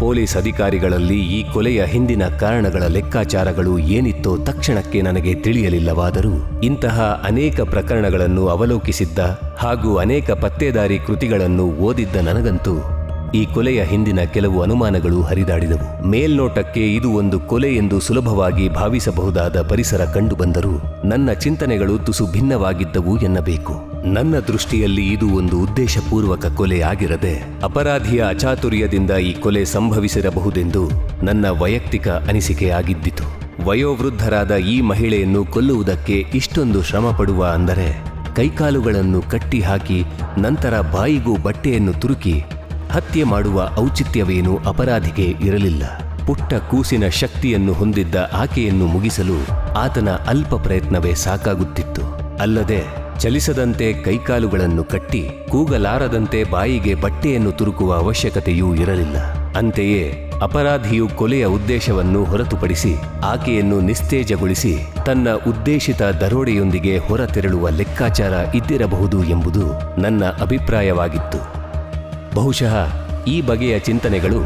ಪೊಲೀಸ್ ಅಧಿಕಾರಿಗಳಲ್ಲಿ ಈ ಕೊಲೆಯ ಹಿಂದಿನ ಕಾರಣಗಳ ಲೆಕ್ಕಾಚಾರಗಳು ಏನಿತ್ತೋ ತಕ್ಷಣಕ್ಕೆ ನನಗೆ ತಿಳಿಯಲಿಲ್ಲವಾದರೂ, ಇಂತಹ ಅನೇಕ ಪ್ರಕರಣಗಳನ್ನು ಅವಲೋಕಿಸಿದ್ದ ಹಾಗೂ ಅನೇಕ ಪತ್ತೇದಾರಿ ಕೃತಿಗಳನ್ನು ಓದಿದ್ದ ನನಗಂತೂ ಈ ಕೊಲೆಯ ಹಿಂದಿನ ಕೆಲವು ಅನುಮಾನಗಳು ಹರಿದಾಡಿದವು. ಮೇಲ್ನೋಟಕ್ಕೆ ಇದು ಒಂದು ಕೊಲೆ ಎಂದು ಸುಲಭವಾಗಿ ಭಾವಿಸಬಹುದಾದ ಪರಿಸರ ಕಂಡುಬಂದರೂ ನನ್ನ ಚಿಂತನೆಗಳು ತುಸು ಭಿನ್ನವಾಗಿದ್ದವು ಎನ್ನಬೇಕು. ನನ್ನ ದೃಷ್ಟಿಯಲ್ಲಿ ಇದು ಒಂದು ಉದ್ದೇಶಪೂರ್ವಕ ಕೊಲೆ ಆಗಿರದೆ, ಅಪರಾಧಿಯ ಅಚಾತುರ್ಯದಿಂದ ಈ ಕೊಲೆ ಸಂಭವಿಸಿರಬಹುದೆಂದು ನನ್ನ ವೈಯಕ್ತಿಕ ಅನಿಸಿಕೆಯಾಗಿದ್ದಿತು ವಯೋವೃದ್ಧರಾದ ಈ ಮಹಿಳೆಯನ್ನು ಕೊಲ್ಲುವುದಕ್ಕೆ ಇಷ್ಟೊಂದು ಶ್ರಮ ಪಡುವ ಅಂದರೆ ಕೈಕಾಲುಗಳನ್ನು ಕಟ್ಟಿಹಾಕಿ ನಂತರ ಬಾಯಿಗೂ ಬಟ್ಟೆಯನ್ನು ತುರುಕಿ ಹತ್ಯೆ ಮಾಡುವ ಔಚಿತ್ಯವೇನು ಅಪರಾಧಿಗೆ ಇರಲಿಲ್ಲ. ಪುಟ್ಟ ಕೂಸಿನ ಶಕ್ತಿಯನ್ನು ಹೊಂದಿದ್ದ ಆಕೆಯನ್ನು ಮುಗಿಸಲು ಆತನ ಅಲ್ಪ ಪ್ರಯತ್ನವೇ ಸಾಕಾಗುತ್ತಿತ್ತು. ಅಲ್ಲದೆ ಚಲಿಸದಂತೆ ಕೈಕಾಲುಗಳನ್ನು ಕಟ್ಟಿ ಕೂಗಲಾರದಂತೆ ಬಾಯಿಗೆ ಬಟ್ಟೆಯನ್ನು ತುರುಕುವ ಅವಶ್ಯಕತೆಯೂ ಇರಲಿಲ್ಲ. ಅಂತೆಯೇ ಅಪರಾಧಿಯು ಕೊಲೆಯ ಉದ್ದೇಶವನ್ನು ಹೊರತುಪಡಿಸಿ ಆಕೆಯನ್ನು ನಿಸ್ತೇಜಗೊಳಿಸಿ ತನ್ನ ಉದ್ದೇಶಿತ ದರೋಡೆಯೊಂದಿಗೆ ಹೊರತೆರಳುವ ಲೆಕ್ಕಾಚಾರ ಇದ್ದಿರಬಹುದು ಎಂಬುದು ನನ್ನ ಅಭಿಪ್ರಾಯವಾಗಿತ್ತು. ಬಹುಶಃ ಈ ಬಗೆಯ ಚಿಂತನೆಗಳು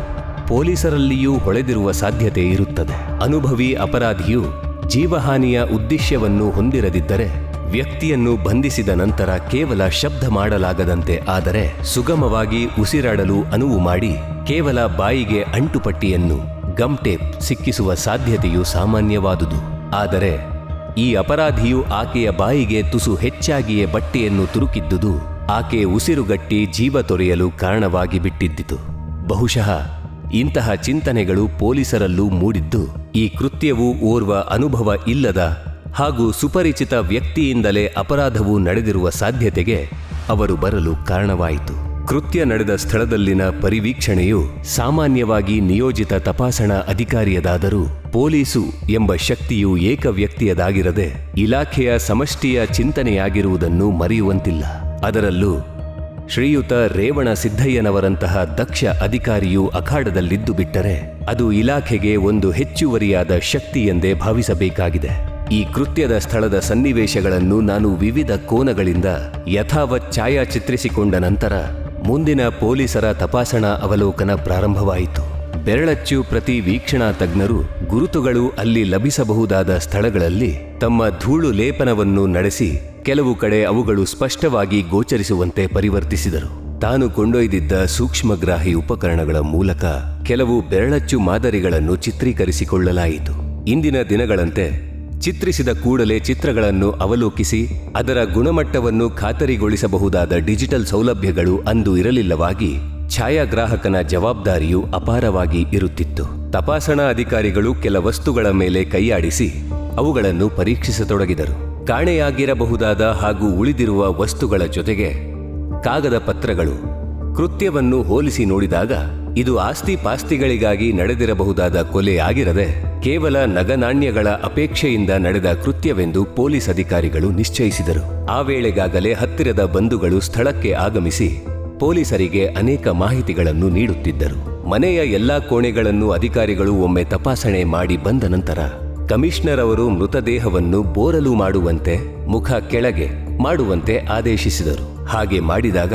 ಪೊಲೀಸರಲ್ಲಿಯೂ ಹೊಳೆದಿರುವ ಸಾಧ್ಯತೆ ಇರುತ್ತದೆ. ಅನುಭವಿ ಅಪರಾಧಿಯು ಜೀವಹಾನಿಯ ಉದ್ದೇಶವನ್ನು ಹೊಂದಿರದಿದ್ದರೆ ವ್ಯಕ್ತಿಯನ್ನು ಬಂಧಿಸಿದ ನಂತರ ಕೇವಲ ಶಬ್ದ ಮಾಡಲಾಗದಂತೆ ಆದರೆ ಸುಗಮವಾಗಿ ಉಸಿರಾಡಲು ಅನುವು ಮಾಡಿ ಕೇವಲ ಬಾಯಿಗೆ ಅಂಟುಪಟ್ಟಿಯನ್ನು, ಗಮ್ ಟೇಪ್ ಸಿಕ್ಕಿಸುವ ಸಾಧ್ಯತೆಯು ಸಾಮಾನ್ಯವಾದುದು. ಆದರೆ ಈ ಅಪರಾಧಿಯು ಆಕೆಯ ಬಾಯಿಗೆ ತುಸು ಹೆಚ್ಚಾಗಿಯೇ ಬಟ್ಟೆಯನ್ನು ತುರುಕಿದ್ದುದು ಆಕೆ ಉಸಿರುಗಟ್ಟಿ ಜೀವ ತೊರೆಯಲು ಕಾರಣವಾಗಿ ಬಿಟ್ಟಿದ್ದಿತು. ಬಹುಶಃ ಇಂತಹ ಚಿಂತನೆಗಳು ಪೊಲೀಸರಲ್ಲೂ ಮೂಡಿದ್ದು, ಈ ಕೃತ್ಯವು ಓರ್ವ ಅನುಭವ ಇಲ್ಲದ ಹಾಗೂ ಸುಪರಿಚಿತ ವ್ಯಕ್ತಿಯಿಂದಲೇ ಅಪರಾಧವು ನಡೆದಿರುವ ಸಾಧ್ಯತೆಗೆ ಅವರು ಬರಲು ಕಾರಣವಾಯಿತು. ಕೃತ್ಯ ನಡೆದ ಸ್ಥಳದಲ್ಲಿನ ಪರಿವೀಕ್ಷಣೆಯು ಸಾಮಾನ್ಯವಾಗಿ ನಿಯೋಜಿತ ತಪಾಸಣಾ ಅಧಿಕಾರಿಯದಾದರೂ ಪೊಲೀಸು ಎಂಬ ಶಕ್ತಿಯು ಏಕ ವ್ಯಕ್ತಿಯದಾಗಿರದೆ ಇಲಾಖೆಯ ಸಮಷ್ಟಿಯ ಚಿಂತನೆಯಾಗಿರುವುದನ್ನು ಮರೆಯುವಂತಿಲ್ಲ. ಅದರಲ್ಲೂ ಶ್ರೀಯುತ ರೇವಣ ಸಿದ್ದಯ್ಯನವರಂತಹ ದಕ್ಷ ಅಧಿಕಾರಿಯು ಅಖಾಡದಲ್ಲಿದ್ದು ಬಿಟ್ಟರೆ ಅದು ಇಲಾಖೆಗೆ ಒಂದು ಹೆಚ್ಚುವರಿಯಾದ ಶಕ್ತಿ ಎಂದೇ ಭಾವಿಸಬೇಕಾಗಿದೆ. ಈ ಕೃತ್ಯದ ಸ್ಥಳದ ಸನ್ನಿವೇಶಗಳನ್ನು ನಾನು ವಿವಿಧ ಕೋನಗಳಿಂದ ಯಥಾವತ್ ಛಾಯಾಚಿತ್ರಿಸಿಕೊಂಡ ನಂತರ ಮುಂದಿನ ಪೊಲೀಸರ ತಪಾಸಣಾ ಅವಲೋಕನ ಪ್ರಾರಂಭವಾಯಿತು. ಬೆರಳಚ್ಚು ಪ್ರತಿ ವೀಕ್ಷಣಾ ತಜ್ಞರು ಗುರುತುಗಳು ಅಲ್ಲಿ ಲಭಿಸಬಹುದಾದ ಸ್ಥಳಗಳಲ್ಲಿ ತಮ್ಮ ಧೂಳು ಲೇಪನವನ್ನು ನಡೆಸಿ ಕೆಲವು ಕಡೆ ಅವುಗಳು ಸ್ಪಷ್ಟವಾಗಿ ಗೋಚರಿಸುವಂತೆ ಪರಿವರ್ತಿಸಿದರು. ತಾನು ಕೊಂಡೊಯ್ದಿದ್ದ ಸೂಕ್ಷ್ಮಗ್ರಾಹಿ ಉಪಕರಣಗಳ ಮೂಲಕ ಕೆಲವು ಬೆರಳಚ್ಚು ಮಾದರಿಗಳನ್ನು ಚಿತ್ರೀಕರಿಸಿಕೊಳ್ಳಲಾಯಿತು. ಇಂದಿನ ದಿನಗಳಂತೆ ಚಿತ್ರಿಸಿದ ಕೂಡಲೇ ಚಿತ್ರಗಳನ್ನು ಅವಲೋಕಿಸಿ, ಅದರ ಗುಣಮಟ್ಟವನ್ನು ಖಾತರಿಗೊಳಿಸಬಹುದಾದ ಡಿಜಿಟಲ್ ಸೌಲಭ್ಯಗಳು ಅಂದು ಇರಲಿಲ್ಲವಾಗಿ, ಛಾಯಾಗ್ರಾಹಕನ ಜವಾಬ್ದಾರಿಯು ಅಪಾರವಾಗಿ ಇರುತ್ತಿತ್ತು. ತಪಾಸಣಾ ಅಧಿಕಾರಿಗಳು ಕೆಲ ವಸ್ತುಗಳ ಮೇಲೆ ಕೈಯಾಡಿಸಿ, ಅವುಗಳನ್ನು ಪರೀಕ್ಷಿಸತೊಡಗಿದರು. ಕಾಣೆಯಾಗಿರಬಹುದಾದ ಹಾಗೂ ಉಳಿದಿರುವ ವಸ್ತುಗಳ ಜೊತೆಗೆ ಕಾಗದ ಪತ್ರಗಳು ಕೃತ್ಯವನ್ನು ಹೋಲಿಸಿ ನೋಡಿದಾಗ ಇದು ಆಸ್ತಿ ಪಾಸ್ತಿಗಳಿಗಾಗಿ ನಡೆದಿರಬಹುದಾದ ಕೊಲೆಯಾಗಿರದೆ ಕೇವಲ ನಗನಾಣ್ಯಗಳ ಅಪೇಕ್ಷೆಯಿಂದ ನಡೆದ ಕೃತ್ಯವೆಂದು ಪೊಲೀಸ್ ಅಧಿಕಾರಿಗಳು ನಿಶ್ಚಯಿಸಿದರು. ಆ ವೇಳೆಗಾಗಲೇ ಹತ್ತಿರದ ಬಂಧುಗಳು ಸ್ಥಳಕ್ಕೆ ಆಗಮಿಸಿ ಪೊಲೀಸರಿಗೆ ಅನೇಕ ಮಾಹಿತಿಗಳನ್ನು ನೀಡುತ್ತಿದ್ದರು. ಮನೆಯ ಎಲ್ಲಾ ಕೋಣೆಗಳನ್ನು ಅಧಿಕಾರಿಗಳು ಒಮ್ಮೆ ತಪಾಸಣೆ ಮಾಡಿ ಬಂದ ನಂತರ ಕಮಿಷನರ್ ಅವರು ಮೃತದೇಹವನ್ನು ಬೋರಲು ಮಾಡುವಂತೆ, ಮುಖ ಕೆಳಗೆ ಮಾಡುವಂತೆ ಆದೇಶಿಸಿದರು. ಹಾಗೆ ಮಾಡಿದಾಗ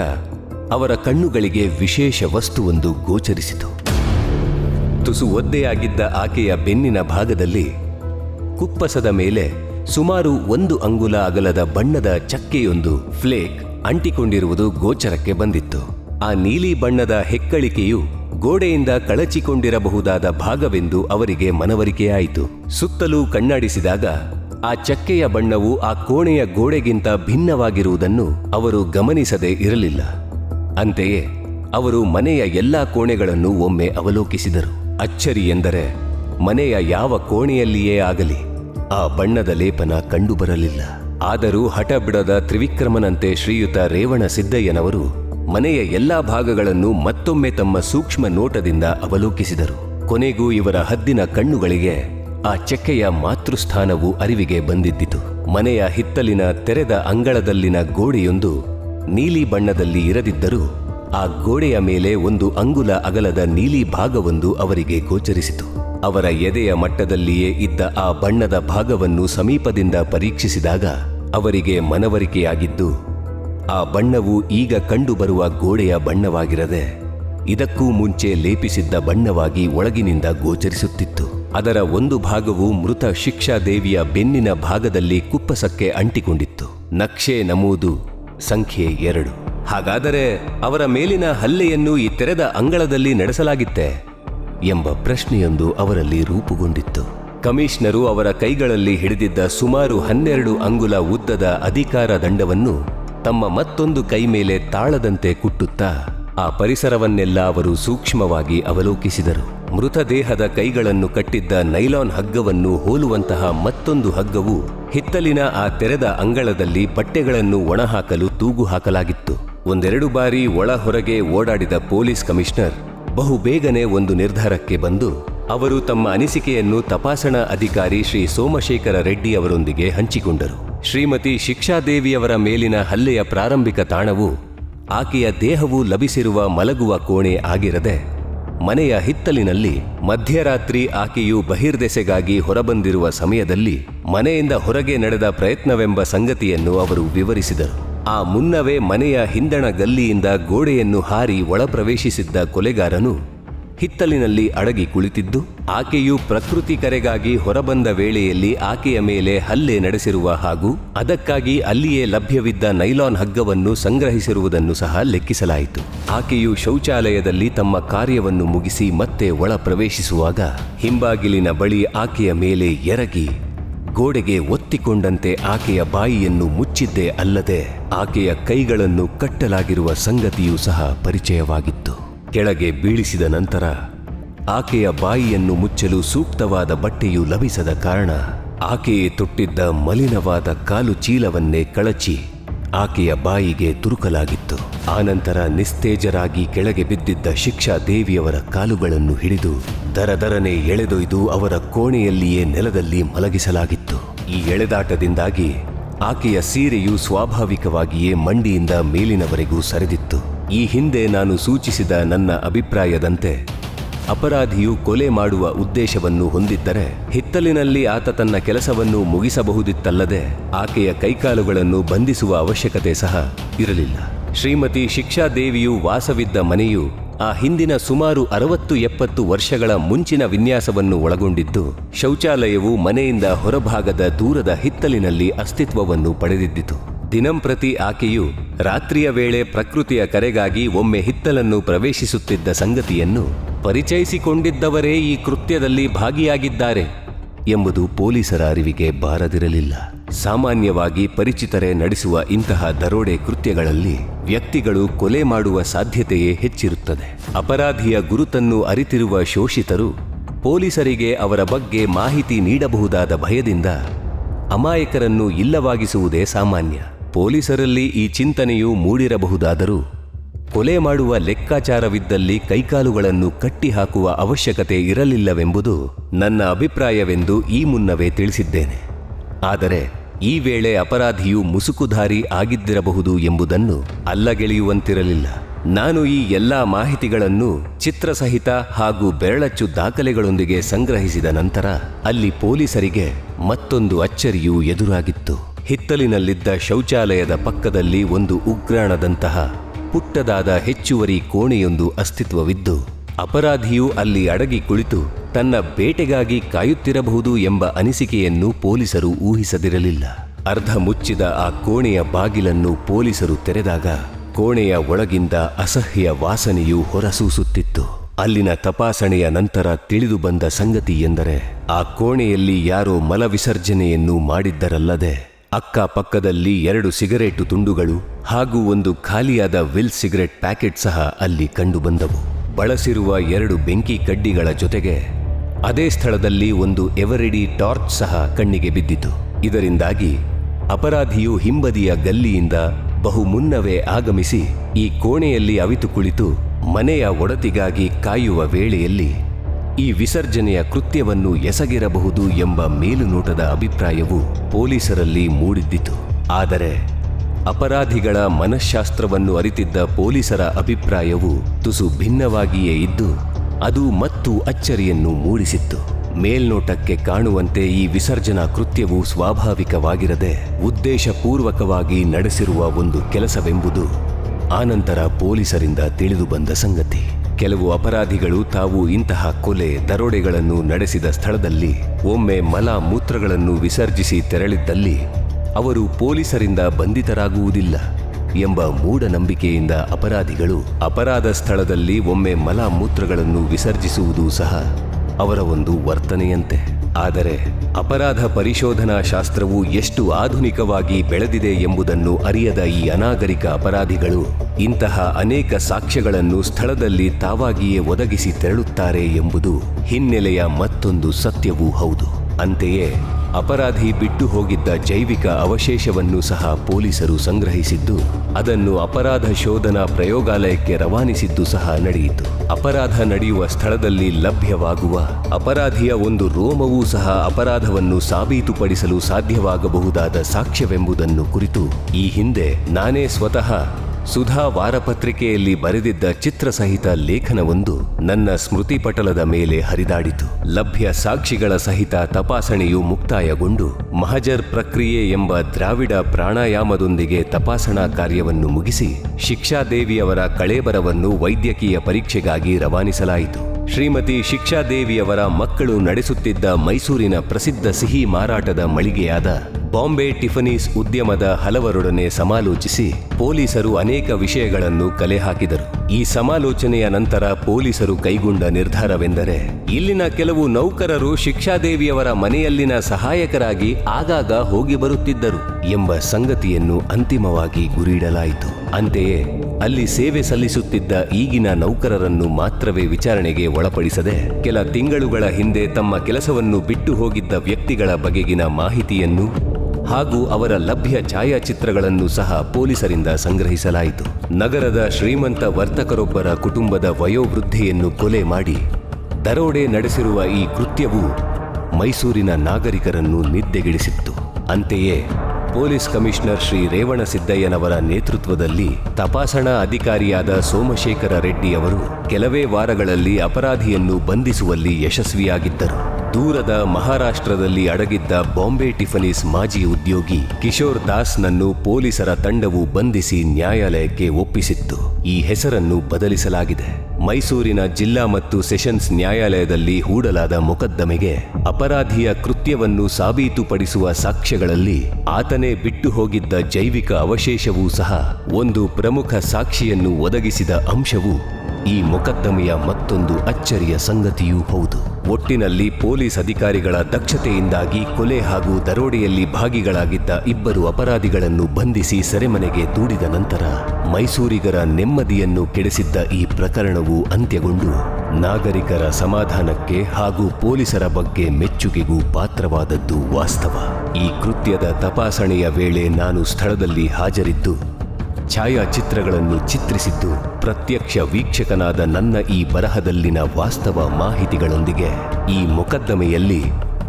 ಅವರ ಕಣ್ಣುಗಳಿಗೆ ವಿಶೇಷ ವಸ್ತುವೊಂದು ಗೋಚರಿಸಿತು. ತುಸು ಒದ್ದೆಯಾಗಿದ್ದ ಆಕೆಯ ಬೆನ್ನಿನ ಭಾಗದಲ್ಲಿ ಕುಪ್ಪಸದ ಮೇಲೆ ಸುಮಾರು ಒಂದು ಅಂಗುಲ ಅಗಲದ ಬಣ್ಣದ ಚಕ್ಕೆಯೊಂದು ಫ್ಲೇಕ್ ಅಂಟಿಕೊಂಡಿರುವುದು ಗೋಚರಕ್ಕೆ ಬಂದಿತ್ತು. ಆ ನೀಲಿ ಬಣ್ಣದ ಹೆಕ್ಕಳಿಕೆಯು ಗೋಡೆಯಿಂದ ಕಳಚಿಕೊಂಡಿರಬಹುದಾದ ಭಾಗವೆಂದು ಅವರಿಗೆ ಮನವರಿಕೆಯಾಯಿತು. ಸುತ್ತಲೂ ಕಣ್ಣಾಡಿಸಿದಾಗ ಆ ಚಕ್ಕೆಯ ಬಣ್ಣವು ಆ ಕೋಣೆಯ ಗೋಡೆಗಿಂತ ಭಿನ್ನವಾಗಿರುವುದನ್ನು ಅವರು ಗಮನಿಸದೇ ಇರಲಿಲ್ಲ. ಅಂತೆಯೇ ಅವರು ಮನೆಯ ಎಲ್ಲಾ ಕೋಣೆಗಳನ್ನು ಒಮ್ಮೆ ಅವಲೋಕಿಸಿದರು. ಅಚ್ಚರಿ ಎಂದರೆ ಮನೆಯ ಯಾವ ಕೋಣೆಯಲ್ಲಿಯೇ ಆಗಲಿ ಆ ಬಣ್ಣದ ಲೇಪನ ಕಂಡುಬರಲಿಲ್ಲ. ಆದರೂ ಹಠ ಬಿಡದ ತ್ರಿವಿಕ್ರಮನಂತೆ ಶ್ರೀಯುತ ರೇವಣ ಸಿದ್ದಯ್ಯನವರು ಮನೆಯ ಎಲ್ಲಾ ಭಾಗಗಳನ್ನು ಮತ್ತೊಮ್ಮೆ ತಮ್ಮ ಸೂಕ್ಷ್ಮ ನೋಟದಿಂದ ಅವಲೋಕಿಸಿದರು. ಕೊನೆಗೂ ಇವರ ಹದ್ದಿನ ಕಣ್ಣುಗಳಿಗೆ ಆ ಚೆಕ್ಕೆಯ ಮಾತೃಸ್ಥಾನವು ಅರಿವಿಗೆ ಬಂದಿದ್ದಿತು. ಮನೆಯ ಹಿತ್ತಲಿನ ತೆರೆದ ಅಂಗಳದಲ್ಲಿನ ಗೋಡೆಯೊಂದು ನೀಲಿ ಬಣ್ಣದಲ್ಲಿ ಇರದಿದ್ದರೂ ಆ ಗೋಡೆಯ ಮೇಲೆ ಒಂದು ಅಂಗುಲ ಅಗಲದ ನೀಲಿ ಭಾಗವೊಂದು ಅವರಿಗೆ ಗೋಚರಿಸಿತು. ಅವರ ಎದೆಯ ಮಟ್ಟದಲ್ಲಿಯೇ ಇದ್ದ ಆ ಬಣ್ಣದ ಭಾಗವನ್ನು ಸಮೀಪದಿಂದ ಪರೀಕ್ಷಿಸಿದಾಗ ಅವರಿಗೆ ಮನವರಿಕೆಯಾಗಿದ್ದು ಆ ಬಣ್ಣವು ಈಗ ಕಂಡುಬರುವ ಗೋಡೆಯ ಬಣ್ಣವಾಗಿರದೆ, ಇದಕ್ಕೂ ಮುಂಚೆ ಲೇಪಿಸಿದ್ದ ಬಣ್ಣವಾಗಿ ಒಳಗಿನಿಂದ ಗೋಚರಿಸುತ್ತಿತ್ತು. ಅದರ ಒಂದು ಭಾಗವು ಮೃತ ಶಿಕ್ಷಾದೇವಿಯ ಬೆನ್ನಿನ ಭಾಗದಲ್ಲಿ ಕುಪ್ಪಸಕ್ಕೆ ಅಂಟಿಕೊಂಡಿತ್ತು. ನಕ್ಷೆ ನಮೂದು, ಸಂಖ್ಯೆ ಎರಡು. ಹಾಗಾದರೆ ಅವರ ಮೇಲಿನ ಹಲ್ಲೆಯನ್ನು ಈ ತೆರೆದ ಅಂಗಳದಲ್ಲಿ ನಡೆಸಲಾಗಿತ್ತೆ ಎಂಬ ಪ್ರಶ್ನೆಯೊಂದು ಅವರಲ್ಲಿ ರೂಪುಗೊಂಡಿತ್ತು. ಕಮಿಷನರು ಅವರ ಕೈಗಳಲ್ಲಿ ಹಿಡಿದಿದ್ದ ಸುಮಾರು ಹನ್ನೆರಡು ಅಂಗುಲ ಉದ್ದದ ಅಧಿಕಾರ ದಂಡವನ್ನು ತಮ್ಮ ಮತ್ತೊಂದು ಕೈ ಮೇಲೆ ತಾಳದಂತೆ ಕುಟ್ಟುತ್ತಾ ಆ ಪರಿಸರವನ್ನೆಲ್ಲ ಅವರು ಸೂಕ್ಷ್ಮವಾಗಿ ಅವಲೋಕಿಸಿದರು. ಮೃತದೇಹದ ಕೈಗಳನ್ನು ಕಟ್ಟಿದ್ದ ನೈಲಾನ್ ಹಗ್ಗವನ್ನು ಹೋಲುವಂತಹ ಮತ್ತೊಂದು ಹಗ್ಗವು ಹಿತ್ತಲಿನ ಆ ತೆರೆದ ಅಂಗಳದಲ್ಲಿ ಬಟ್ಟೆಗಳನ್ನು ಒಣಹಾಕಲು ತೂಗು ಹಾಕಲಾಗಿತ್ತು. ಒಂದೆರಡು ಬಾರಿ ಒಳ ಹೊರಗೆ ಓಡಾಡಿದ ಪೊಲೀಸ್ ಕಮಿಷನರ್ ಬಹುಬೇಗನೆ ಒಂದು ನಿರ್ಧಾರಕ್ಕೆ ಬಂದು ಅವರು ತಮ್ಮ ಅನಿಸಿಕೆಯನ್ನು ತಪಾಸಣಾ ಅಧಿಕಾರಿ ಶ್ರೀ ಸೋಮಶೇಖರ ರೆಡ್ಡಿ ಅವರೊಂದಿಗೆ ಹಂಚಿಕೊಂಡರು. ಶ್ರೀಮತಿ ಶಿಕ್ಷಾದೇವಿಯವರ ಮೇಲಿನ ಹಲ್ಲೆಯ ಪ್ರಾರಂಭಿಕ ತಾಣವು ಆಕೆಯ ದೇಹವು ಲಭಿಸಿರುವ ಮಲಗುವ ಕೋಣೆ ಆಗಿರದೆ ಮನೆಯ ಹಿತ್ತಲಿನಲ್ಲಿ ಮಧ್ಯರಾತ್ರಿ ಆಕೆಯು ಬಹಿರ್ದೆಸೆಗಾಗಿ ಹೊರಬಂದಿರುವ ಸಮಯದಲ್ಲಿ ಮನೆಯಿಂದ ಹೊರಗೆ ನಡೆದ ಪ್ರಯತ್ನವೆಂಬ ಸಂಗತಿಯನ್ನು ಅವರು ವಿವರಿಸಿದರು. ಆ ಮುನ್ನವೇ ಮನೆಯ ಹಿಂದಣ ಗಲ್ಲಿಯಿಂದ ಗೋಡೆಯನ್ನು ಹಾರಿ ಒಳಪ್ರವೇಶಿಸಿದ್ದ ಕೊಲೆಗಾರನು ಹಿತ್ತಲಿನಲ್ಲಿ ಅಡಗಿ ಕುಳಿತಿದ್ದು, ಆಕೆಯು ಪ್ರಕೃತಿ ಕರೆಗಾಗಿ ಹೊರಬಂದ ವೇಳೆಯಲ್ಲಿ ಆಕೆಯ ಮೇಲೆ ಹಲ್ಲೆ ನಡೆಸಿರುವ ಹಾಗೂ ಅದಕ್ಕಾಗಿ ಅಲ್ಲಿಯೇ ಲಭ್ಯವಿದ್ದ ನೈಲಾನ್ ಹಗ್ಗವನ್ನು ಸಂಗ್ರಹಿಸಿರುವುದನ್ನು ಸಹ ಲೆಕ್ಕಿಸಲಾಯಿತು. ಆಕೆಯು ಶೌಚಾಲಯದಲ್ಲಿ ತಮ್ಮ ಕಾರ್ಯವನ್ನು ಮುಗಿಸಿ ಮತ್ತೆ ಒಳ ಪ್ರವೇಶಿಸುವಾಗ ಹಿಂಬಾಗಿಲಿನ ಬಳಿ ಆಕೆಯ ಮೇಲೆ ಎರಗಿ ಗೋಡೆಗೆ ಒತ್ತಿಕೊಂಡಂತೆ ಆಕೆಯ ಬಾಯಿಯನ್ನು ಮುಚ್ಚಿದ್ದೇ ಅಲ್ಲದೆ ಆಕೆಯ ಕೈಗಳನ್ನು ಕಟ್ಟಲಾಗಿರುವ ಸಂಗತಿಯೂ ಸಹ ಪರಿಚಯವಾಗಿತ್ತು. ಕೆಳಗೆ ಬೀಳಿಸಿದ ನಂತರ ಆಕೆಯ ಬಾಯಿಯನ್ನು ಮುಚ್ಚಲು ಸೂಕ್ತವಾದ ಬಟ್ಟೆಯು ಲಭಿಸದ ಕಾರಣ ಆಕೆಯೇ ತೊಟ್ಟಿದ್ದ ಮಲಿನವಾದ ಕಾಲು ಚೀಲವನ್ನೇ ಕಳಚಿ ಆಕೆಯ ಬಾಯಿಗೆ ತುರುಕಲಾಗಿತ್ತು. ಆನಂತರ ನಿಸ್ತೇಜರಾಗಿ ಕೆಳಗೆ ಬಿದ್ದಿದ್ದ ಶಿಕ್ಷಾ ದೇವಿಯವರ ಕಾಲುಗಳನ್ನು ಹಿಡಿದು ದರದರನೆ ಎಳೆದೊಯ್ದು ಅವರ ಕೋಣೆಯಲ್ಲಿಯೇ ನೆಲದಲ್ಲಿ ಮಲಗಿಸಲಾಗಿತ್ತು. ಈ ಎಳೆದಾಟದಿಂದಾಗಿ ಆಕೆಯ ಸೀರೆಯು ಸ್ವಾಭಾವಿಕವಾಗಿಯೇ ಮಂಡಿಯಿಂದ ಮೇಲಿನವರೆಗೂ ಸರಿದಿತ್ತು. ಈ ಹಿಂದೆ ನಾನು ಸೂಚಿಸಿದ ನನ್ನ ಅಭಿಪ್ರಾಯದಂತೆ, ಅಪರಾಧಿಯು ಕೊಲೆ ಮಾಡುವ ಉದ್ದೇಶವನ್ನು ಹೊಂದಿದ್ದರೆ, ಹಿತ್ತಲಿನಲ್ಲಿ ಆತ ತನ್ನ ಕೆಲಸವನ್ನು ಮುಗಿಸಬಹುದಿತ್ತಲ್ಲದೆ, ಆಕೆಯ ಕೈಕಾಲುಗಳನ್ನು ಬಂಧಿಸುವ ಅವಶ್ಯಕತೆ ಸಹ ಇರಲಿಲ್ಲ. ಶ್ರೀಮತಿ ಶಿಕ್ಷಾದೇವಿಯು ವಾಸವಿದ್ದ ಮನೆಯು ಆ ಹಿಂದಿನ ಸುಮಾರು ಅರವತ್ತು ಎಪ್ಪತ್ತು ವರ್ಷಗಳ ಮುಂಚಿನ ವಿನ್ಯಾಸವನ್ನು ಒಳಗೊಂಡಿದ್ದು, ಶೌಚಾಲಯವು ಮನೆಯಿಂದ ಹೊರಭಾಗದ ದೂರದ ಹಿತ್ತಲಿನಲ್ಲಿ ಅಸ್ತಿತ್ವವನ್ನು ಪಡೆದಿದ್ದಿತು. ದಿನಂಪ್ರತಿ ಆಕೆಯು ರಾತ್ರಿಯ ವೇಳೆ ಪ್ರಕೃತಿಯ ಕರೆಗಾಗಿ ಒಮ್ಮೆ ಹಿತ್ತಲನ್ನು ಪ್ರವೇಶಿಸುತ್ತಿದ್ದ ಸಂಗತಿಯನ್ನು ಪರಿಚಯಿಸಿಕೊಂಡಿದ್ದವರೇ ಈ ಕೃತ್ಯದಲ್ಲಿ ಭಾಗಿಯಾಗಿದ್ದಾರೆ ಎಂಬುದು ಪೊಲೀಸರ ಅರಿವಿಗೆ ಬಾರದಿರಲಿಲ್ಲ. ಸಾಮಾನ್ಯವಾಗಿ ಪರಿಚಿತರೇ ನಡೆಸುವ ಇಂತಹ ದರೋಡೆ ಕೃತ್ಯಗಳಲ್ಲಿ ವ್ಯಕ್ತಿಗಳು ಕೊಲೆ ಮಾಡುವ ಸಾಧ್ಯತೆಯೇ ಹೆಚ್ಚಿರುತ್ತದೆ. ಅಪರಾಧಿಯ ಗುರುತನ್ನು ಅರಿತಿರುವ ಶೋಷಿತರು ಪೊಲೀಸರಿಗೆ ಅವರ ಬಗ್ಗೆ ಮಾಹಿತಿ ನೀಡಬಹುದಾದ ಭಯದಿಂದ ಅಮಾಯಕರನ್ನು ಇಲ್ಲವಾಗಿಸುವುದೇ ಸಾಮಾನ್ಯ. ಪೊಲೀಸರಲ್ಲಿ ಈ ಚಿಂತನೆಯು ಮೂಡಿರಬಹುದಾದರೂ, ಕೊಲೆ ಮಾಡುವ ಲೆಕ್ಕಾಚಾರವಿದ್ದಲ್ಲಿ ಕೈಕಾಲುಗಳನ್ನು ಕಟ್ಟಿಹಾಕುವ ಅವಶ್ಯಕತೆ ಇರಲಿಲ್ಲವೆಂಬುದು ನನ್ನ ಅಭಿಪ್ರಾಯವೆಂದು ಈ ಮುನ್ನವೇ ತಿಳಿಸಿದ್ದೇನೆ. ಆದರೆ, ಈ ವೇಳೆ ಅಪರಾಧಿಯು ಮುಸುಕುಧಾರಿ ಆಗಿದ್ದಿರಬಹುದು ಎಂಬುದನ್ನು ಅಲ್ಲಗೆಳೆಯುವಂತಿರಲಿಲ್ಲ. ನಾನು ಈ ಎಲ್ಲಾ ಮಾಹಿತಿಗಳನ್ನು ಚಿತ್ರಸಹಿತ ಹಾಗೂ ಬೆರಳಚ್ಚು ದಾಖಲೆಗಳೊಂದಿಗೆ ಸಂಗ್ರಹಿಸಿದ ನಂತರ ಅಲ್ಲಿ ಪೊಲೀಸರಿಗೆ ಮತ್ತೊಂದು ಅಚ್ಚರಿಯು ಎದುರಾಗಿತ್ತು. ಹಿತ್ತಲಿನಲ್ಲಿದ್ದ ಶೌಚಾಲಯದ ಪಕ್ಕದಲ್ಲಿ ಒಂದು ಉಗ್ರಾಣದಂತಹ ಪುಟ್ಟದಾದ ಹೆಚ್ಚುವರಿ ಕೋಣೆಯೊಂದು ಅಸ್ತಿತ್ವವಿದ್ದು, ಅಪರಾಧಿಯು ಅಲ್ಲಿ ಅಡಗಿ ಕುಳಿತು ತನ್ನ ಬೇಟೆಗಾಗಿ ಕಾಯುತ್ತಿರಬಹುದು ಎಂಬ ಅನಿಸಿಕೆಯನ್ನು ಪೊಲೀಸರು ಊಹಿಸದಿರಲಿಲ್ಲ. ಅರ್ಧ ಮುಚ್ಚಿದ ಆ ಕೋಣೆಯ ಬಾಗಿಲನ್ನು ಪೊಲೀಸರು ತೆರೆದಾಗ ಕೋಣೆಯ ಒಳಗಿಂದ ಅಸಹ್ಯ ವಾಸನೆಯು ಹೊರಸೂಸುತ್ತಿತ್ತು. ಅಲ್ಲಿನ ತಪಾಸಣೆಯ ನಂತರ ತಿಳಿದು ಬಂದ ಸಂಗತಿ ಎಂದರೆ, ಆ ಕೋಣೆಯಲ್ಲಿ ಯಾರೋ ಮಲವಿಸರ್ಜನೆಯನ್ನು ಮಾಡಿದ್ದರಲ್ಲದೆ ಅಕ್ಕಪಕ್ಕದಲ್ಲಿ ಎರಡು ಸಿಗರೇಟು ತುಂಡುಗಳು ಹಾಗೂ ಒಂದು ಖಾಲಿಯಾದ ವಿಲ್ ಸಿಗರೆಟ್ ಪ್ಯಾಕೆಟ್ ಸಹ ಅಲ್ಲಿ ಕಂಡುಬಂದವು ಬಳಸಿರುವ ಎರಡು ಬೆಂಕಿ ಕಡ್ಡಿಗಳ ಜೊತೆಗೆ ಅದೇ ಸ್ಥಳದಲ್ಲಿ ಒಂದು ಎವರಿಡಿ ಟಾರ್ಚ್ ಸಹ ಕಣ್ಣಿಗೆ ಬಿದ್ದಿತು. ಇದರಿಂದಾಗಿ ಅಪರಾಧಿಯು ಹಿಂಬದಿಯ ಗಲ್ಲಿಯಿಂದ ಬಹು ಮುನ್ನವೇ ಆಗಮಿಸಿ ಈ ಕೋಣೆಯಲ್ಲಿ ಅವಿತು ಕುಳಿತು ಮನೆಯ ಒಡತಿಗಾಗಿ ಕಾಯುವ ವೇಳೆಯಲ್ಲಿ ಈ ವಿಸರ್ಜನೆಯ ಕೃತ್ಯವನ್ನು ಎಸಗಿರಬಹುದು ಎಂಬ ಮೇಲುನೋಟದ ಅಭಿಪ್ರಾಯವು ಪೊಲೀಸರಲ್ಲಿ ಮೂಡಿದ್ದಿತು. ಆದರೆ ಅಪರಾಧಿಗಳ ಮನಃಶಾಸ್ತ್ರವನ್ನು ಅರಿತಿದ್ದ ಪೊಲೀಸರ ಅಭಿಪ್ರಾಯವು ತುಸು ಭಿನ್ನವಾಗಿಯೇ ಇದ್ದು, ಅದು ಮತ್ತು ಅಚ್ಚರಿಯನ್ನು ಮೂಡಿಸಿತ್ತು. ಮೇಲ್ನೋಟಕ್ಕೆ ಕಾಣುವಂತೆ ಈ ವಿಸರ್ಜನಾ ಕೃತ್ಯವು ಸ್ವಾಭಾವಿಕವಾಗಿರದೆ, ಉದ್ದೇಶಪೂರ್ವಕವಾಗಿ ನಡೆಸಿರುವ ಒಂದು ಕೆಲಸವೆಂಬುದು ಆನಂತರ ಪೊಲೀಸರಿಂದ ತಿಳಿದುಬಂದ ಸಂಗತಿ. ಕೆಲವು ಅಪರಾಧಿಗಳು ತಾವು ಇಂತಹ ಕೊಲೆ ದರೋಡೆಗಳನ್ನು ನಡೆಸಿದ ಸ್ಥಳದಲ್ಲಿ ಒಮ್ಮೆ ಮಲ ಮೂತ್ರಗಳನ್ನು ವಿಸರ್ಜಿಸಿ ತೆರಳಿದ್ದಲ್ಲಿ ಅವರು ಪೊಲೀಸರಿಂದ ಬಂಧಿತರಾಗುವುದಿಲ್ಲ ಎಂಬ ಮೂಢನಂಬಿಕೆಯಿಂದ ಅಪರಾಧಿಗಳು ಅಪರಾಧ ಸ್ಥಳದಲ್ಲಿ ಒಮ್ಮೆ ಮಲ ಮೂತ್ರಗಳನ್ನು ವಿಸರ್ಜಿಸುವುದು ಸಹ ಅವರ ಒಂದು ವರ್ತನೆಯಂತೆ. ಆದರೆ ಅಪರಾಧ ಪರಿಶೋಧನಾ ಶಾಸ್ತ್ರವು ಎಷ್ಟು ಆಧುನಿಕವಾಗಿ ಬೆಳೆದಿದೆ ಎಂಬುದನ್ನು ಅರಿಯದ ಈ ಅನಾಗರಿಕ ಅಪರಾಧಿಗಳು ಇಂತಹ ಅನೇಕ ಸಾಕ್ಷ್ಯಗಳನ್ನು ಸ್ಥಳದಲ್ಲಿ ತಾವಾಗಿಯೇ ಒದಗಿಸಿ ತೆರಳುತ್ತಾರೆ ಎಂಬುದು ಹಿನ್ನೆಲೆಯ ಮತ್ತೊಂದು ಸತ್ಯವೂ ಹೌದು. ಅಂತೆಯೇ ಅಪರಾಧಿ ಬಿಟ್ಟು ಹೋಗಿದ್ದ ಜೈವಿಕ ಅವಶೇಷವನ್ನು ಸಹ ಪೊಲೀಸರು ಸಂಗ್ರಹಿಸಿದ್ದು, ಅದನ್ನು ಅಪರಾಧ ಶೋಧನಾ ಪ್ರಯೋಗಾಲಯಕ್ಕೆ ರವಾನಿಸಿದ್ದು ಸಹ ನಡೆಯಿತು. ಅಪರಾಧ ನಡೆಯುವ ಸ್ಥಳದಲ್ಲಿ ಲಭ್ಯವಾಗುವ ಅಪರಾಧಿಯ ಒಂದು ರೋಮವೂ ಸಹ ಅಪರಾಧವನ್ನು ಸಾಬೀತುಪಡಿಸಲು ಸಾಧ್ಯವಾಗಬಹುದಾದ ಸಾಕ್ಷ್ಯವೆಂಬುದನ್ನು ಕುರಿತು ಈ ಹಿಂದೆ ನಾನೇ ಸ್ವತಃ ಸುಧಾ ವಾರಪತ್ರಿಕೆಯಲ್ಲಿ ಬರೆದಿದ್ದ ಚಿತ್ರಸಹಿತ ಲೇಖನವೊಂದು ನನ್ನ ಸ್ಮೃತಿಪಟಲದ ಮೇಲೆ ಹರಿದಾಡಿತು. ಲಭ್ಯ ಸಾಕ್ಷಿಗಳ ಸಹಿತ ತಪಾಸಣೆಯು ಮುಕ್ತಾಯಗೊಂಡು ಮಹಜರ್ ಪ್ರಕ್ರಿಯೆ ಎಂಬ ದ್ರಾವಿಡ ಪ್ರಾಣಾಯಾಮದೊಂದಿಗೆ ತಪಾಸಣಾ ಕಾರ್ಯವನ್ನು ಮುಗಿಸಿ ಶಿಕ್ಷಾದೇವಿಯವರ ಕಳೇಬರವನ್ನು ವೈದ್ಯಕೀಯ ಪರೀಕ್ಷೆಗಾಗಿ ರವಾನಿಸಲಾಯಿತು. ಶ್ರೀಮತಿ ಶಿಕ್ಷಾದೇವಿಯವರ ಮಕ್ಕಳು ನಡೆಸುತ್ತಿದ್ದ ಮೈಸೂರಿನ ಪ್ರಸಿದ್ಧ ಸಿಹಿ ಮಾರಾಟದ ಮಳಿಗೆಯಾದ ಬಾಂಬೆ ಟಿಫನೀಸ್ ಉದ್ಯಮದ ಹಲವರೊಡನೆ ಸಮಾಲೋಚಿಸಿ ಪೊಲೀಸರು ಅನೇಕ ವಿಷಯಗಳನ್ನು ಕಲೆ ಹಾಕಿದರು. ಈ ಸಮಾಲೋಚನೆಯ ನಂತರ ಪೊಲೀಸರು ಕೈಗೊಂಡ ನಿರ್ಧಾರವೆಂದರೆ, ಇಲ್ಲಿನ ಕೆಲವು ನೌಕರರು ಶಿಕ್ಷಾದೇವಿಯವರ ಮನೆಯಲ್ಲಿನ ಸಹಾಯಕರಾಗಿ ಆಗಾಗ ಹೋಗಿ ಬರುತ್ತಿದ್ದರು ಎಂಬ ಸಂಗತಿಯನ್ನು ಅಂತಿಮವಾಗಿ ಗುರಿಡಲಾಯಿತು ಅಂತೆಯೇ, ಅಲ್ಲಿ ಸೇವೆ ಸಲ್ಲಿಸುತ್ತಿದ್ದ ಈಗಿನ ನೌಕರರನ್ನು ಮಾತ್ರವೇ ವಿಚಾರಣೆಗೆ ಒಳಪಡಿಸದೆ, ಕೆಲ ತಿಂಗಳುಗಳ ಹಿಂದೆ ತಮ್ಮ ಕೆಲಸವನ್ನು ಬಿಟ್ಟು ಹೋಗಿದ್ದ ವ್ಯಕ್ತಿಗಳ ಬಗೆಗಿನ ಮಾಹಿತಿಯನ್ನು ಹಾಗೂ ಅವರ ಲಭ್ಯ ಛಾಯಾಚಿತ್ರಗಳನ್ನು ಸಹ ಪೊಲೀಸರಿಂದ ಸಂಗ್ರಹಿಸಲಾಯಿತು. ನಗರದ ಶ್ರೀಮಂತ ವರ್ತಕರೊಬ್ಬರ ಕುಟುಂಬದ ವಯೋವೃದ್ಧೆಯನ್ನು ಕೊಲೆ ಮಾಡಿ ದರೋಡೆ ನಡೆಸಿರುವ ಈ ಕೃತ್ಯವು ಮೈಸೂರಿನ ನಾಗರಿಕರನ್ನು ನಿದ್ದೆಗಿಳಿಸಿತ್ತು ಅಂತೆಯೇ ಪೊಲೀಸ್ ಕಮಿಷನರ್ ಶ್ರೀ ರೇವಣಸಿದ್ದಯ್ಯನವರ ನೇತೃತ್ವದಲ್ಲಿ ತಪಾಸಣಾ ಅಧಿಕಾರಿಯಾದ ಸೋಮಶೇಖರ ರೆಡ್ಡಿ ಅವರು ಕೆಲವೇ ವಾರಗಳಲ್ಲಿ ಅಪರಾಧಿಯನ್ನು ಬಂಧಿಸುವಲ್ಲಿ ಯಶಸ್ವಿಯಾಗಿದ್ದರು. ದೂರದ ಮಹಾರಾಷ್ಟ್ರದಲ್ಲಿ ಅಡಗಿದ್ದ ಬಾಂಬೆ ಟಿಫನೀಸ್ ಮಾಜಿ ಉದ್ಯೋಗಿ ಕಿಶೋರ್ ದಾಸ್ನನ್ನು ಪೊಲೀಸರ ತಂಡವು ಬಂಧಿಸಿ ನ್ಯಾಯಾಲಯಕ್ಕೆ ಒಪ್ಪಿಸಿತ್ತು. ಈ ಹೆಸರನ್ನು ಬದಲಿಸಲಾಗಿದೆ. ಮೈಸೂರಿನ ಜಿಲ್ಲಾ ಮತ್ತು ಸೆಷನ್ಸ್ ನ್ಯಾಯಾಲಯದಲ್ಲಿ ಹೂಡಲಾದ ಮೊಕದ್ದಮೆಗೆ ಅಪರಾಧಿಯ ಕೃತ್ಯವನ್ನು ಸಾಬೀತುಪಡಿಸುವ ಸಾಕ್ಷ್ಯಗಳಲ್ಲಿ ಆತನೇ ಬಿಟ್ಟು ಹೋಗಿದ್ದ ಜೈವಿಕ ಅವಶೇಷವೂ ಸಹ ಒಂದು ಪ್ರಮುಖ ಸಾಕ್ಷಿಯನ್ನು ಒದಗಿಸಿದ ಅಂಶವು ಈ ಮೊಕದ್ದಮೆಯ ಮತ್ತೊಂದು ಅಚ್ಚರಿಯ ಸಂಗತಿಯೂ ಹೌದು. ಒಟ್ಟಿನಲ್ಲಿ ಪೊಲೀಸ್ ಅಧಿಕಾರಿಗಳ ದಕ್ಷತೆಯಿಂದಾಗಿ ಕೊಲೆ ಹಾಗೂ ದರೋಡೆಯಲ್ಲಿ ಭಾಗಿಗಳಾಗಿದ್ದ ಇಬ್ಬರು ಅಪರಾಧಿಗಳನ್ನು ಬಂಧಿಸಿ ಸೆರೆಮನೆಗೆ ದೂಡಿದ ನಂತರ ಮೈಸೂರಿಗರ ನೆಮ್ಮದಿಯನ್ನು ಕೆಡಿಸಿದ್ದ ಈ ಪ್ರಕರಣವು ಅಂತ್ಯಗೊಂಡು ನಾಗರಿಕರ ಸಮಾಧಾನಕ್ಕೆ ಹಾಗೂ ಪೊಲೀಸರ ಬಗ್ಗೆ ಮೆಚ್ಚುಗೆಗೂ ಪಾತ್ರವಾದದ್ದು ವಾಸ್ತವ. ಈ ಕೃತ್ಯದ ತಪಾಸಣೆಯ ವೇಳೆ ನಾನು ಸ್ಥಳದಲ್ಲಿ ಹಾಜರಿದ್ದು, ಛಾಯಾಚಿತ್ರಗಳನ್ನು ಚಿತ್ರಿಸಿದ್ದು ಪ್ರತ್ಯಕ್ಷ ವೀಕ್ಷಕನಾದ ನನ್ನ ಈ ಬರಹದಲ್ಲಿನ ವಾಸ್ತವ ಮಾಹಿತಿಗಳೊಂದಿಗೆ ಈ ಮೊಕದ್ದಮೆಯಲ್ಲಿ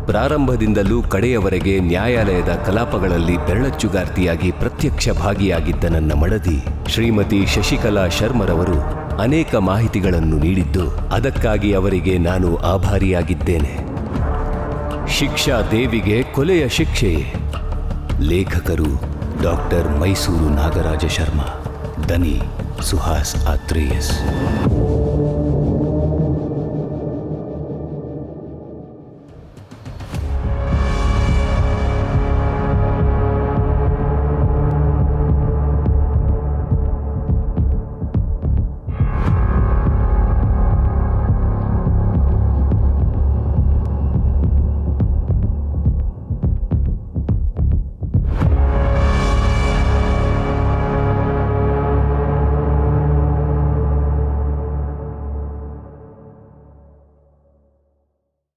ಪ್ರಾರಂಭದಿಂದಲೂ ಕಡೆಯವರೆಗೆ ನ್ಯಾಯಾಲಯದ ಕಲಾಪಗಳಲ್ಲಿ ಬೆರಳಚ್ಚುಗಾರ್ತಿಯಾಗಿ ಪ್ರತ್ಯಕ್ಷ ಭಾಗಿಯಾಗಿದ್ದ ನನ್ನ ಮಡದಿ, ಶ್ರೀಮತಿ ಶಶಿಕಲಾ ಶರ್ಮರವರು ಅನೇಕ ಮಾಹಿತಿಗಳನ್ನು ನೀಡಿದ್ದು, ಅದಕ್ಕಾಗಿ ಅವರಿಗೆ ನಾನು ಆಭಾರಿಯಾಗಿದ್ದೇನೆ. ಶಿಕ್ಷಾ ದೇವಿಗೆ ಕೊಲೆಯ ಶಿಕ್ಷೆಯೇ? ಲೇಖಕರು ಡಾಕ್ಟರ್ ಮೈಸೂರು ನಾಗರಾಜ ಶರ್ಮಾ, ದನಿ. Suhas Atreides.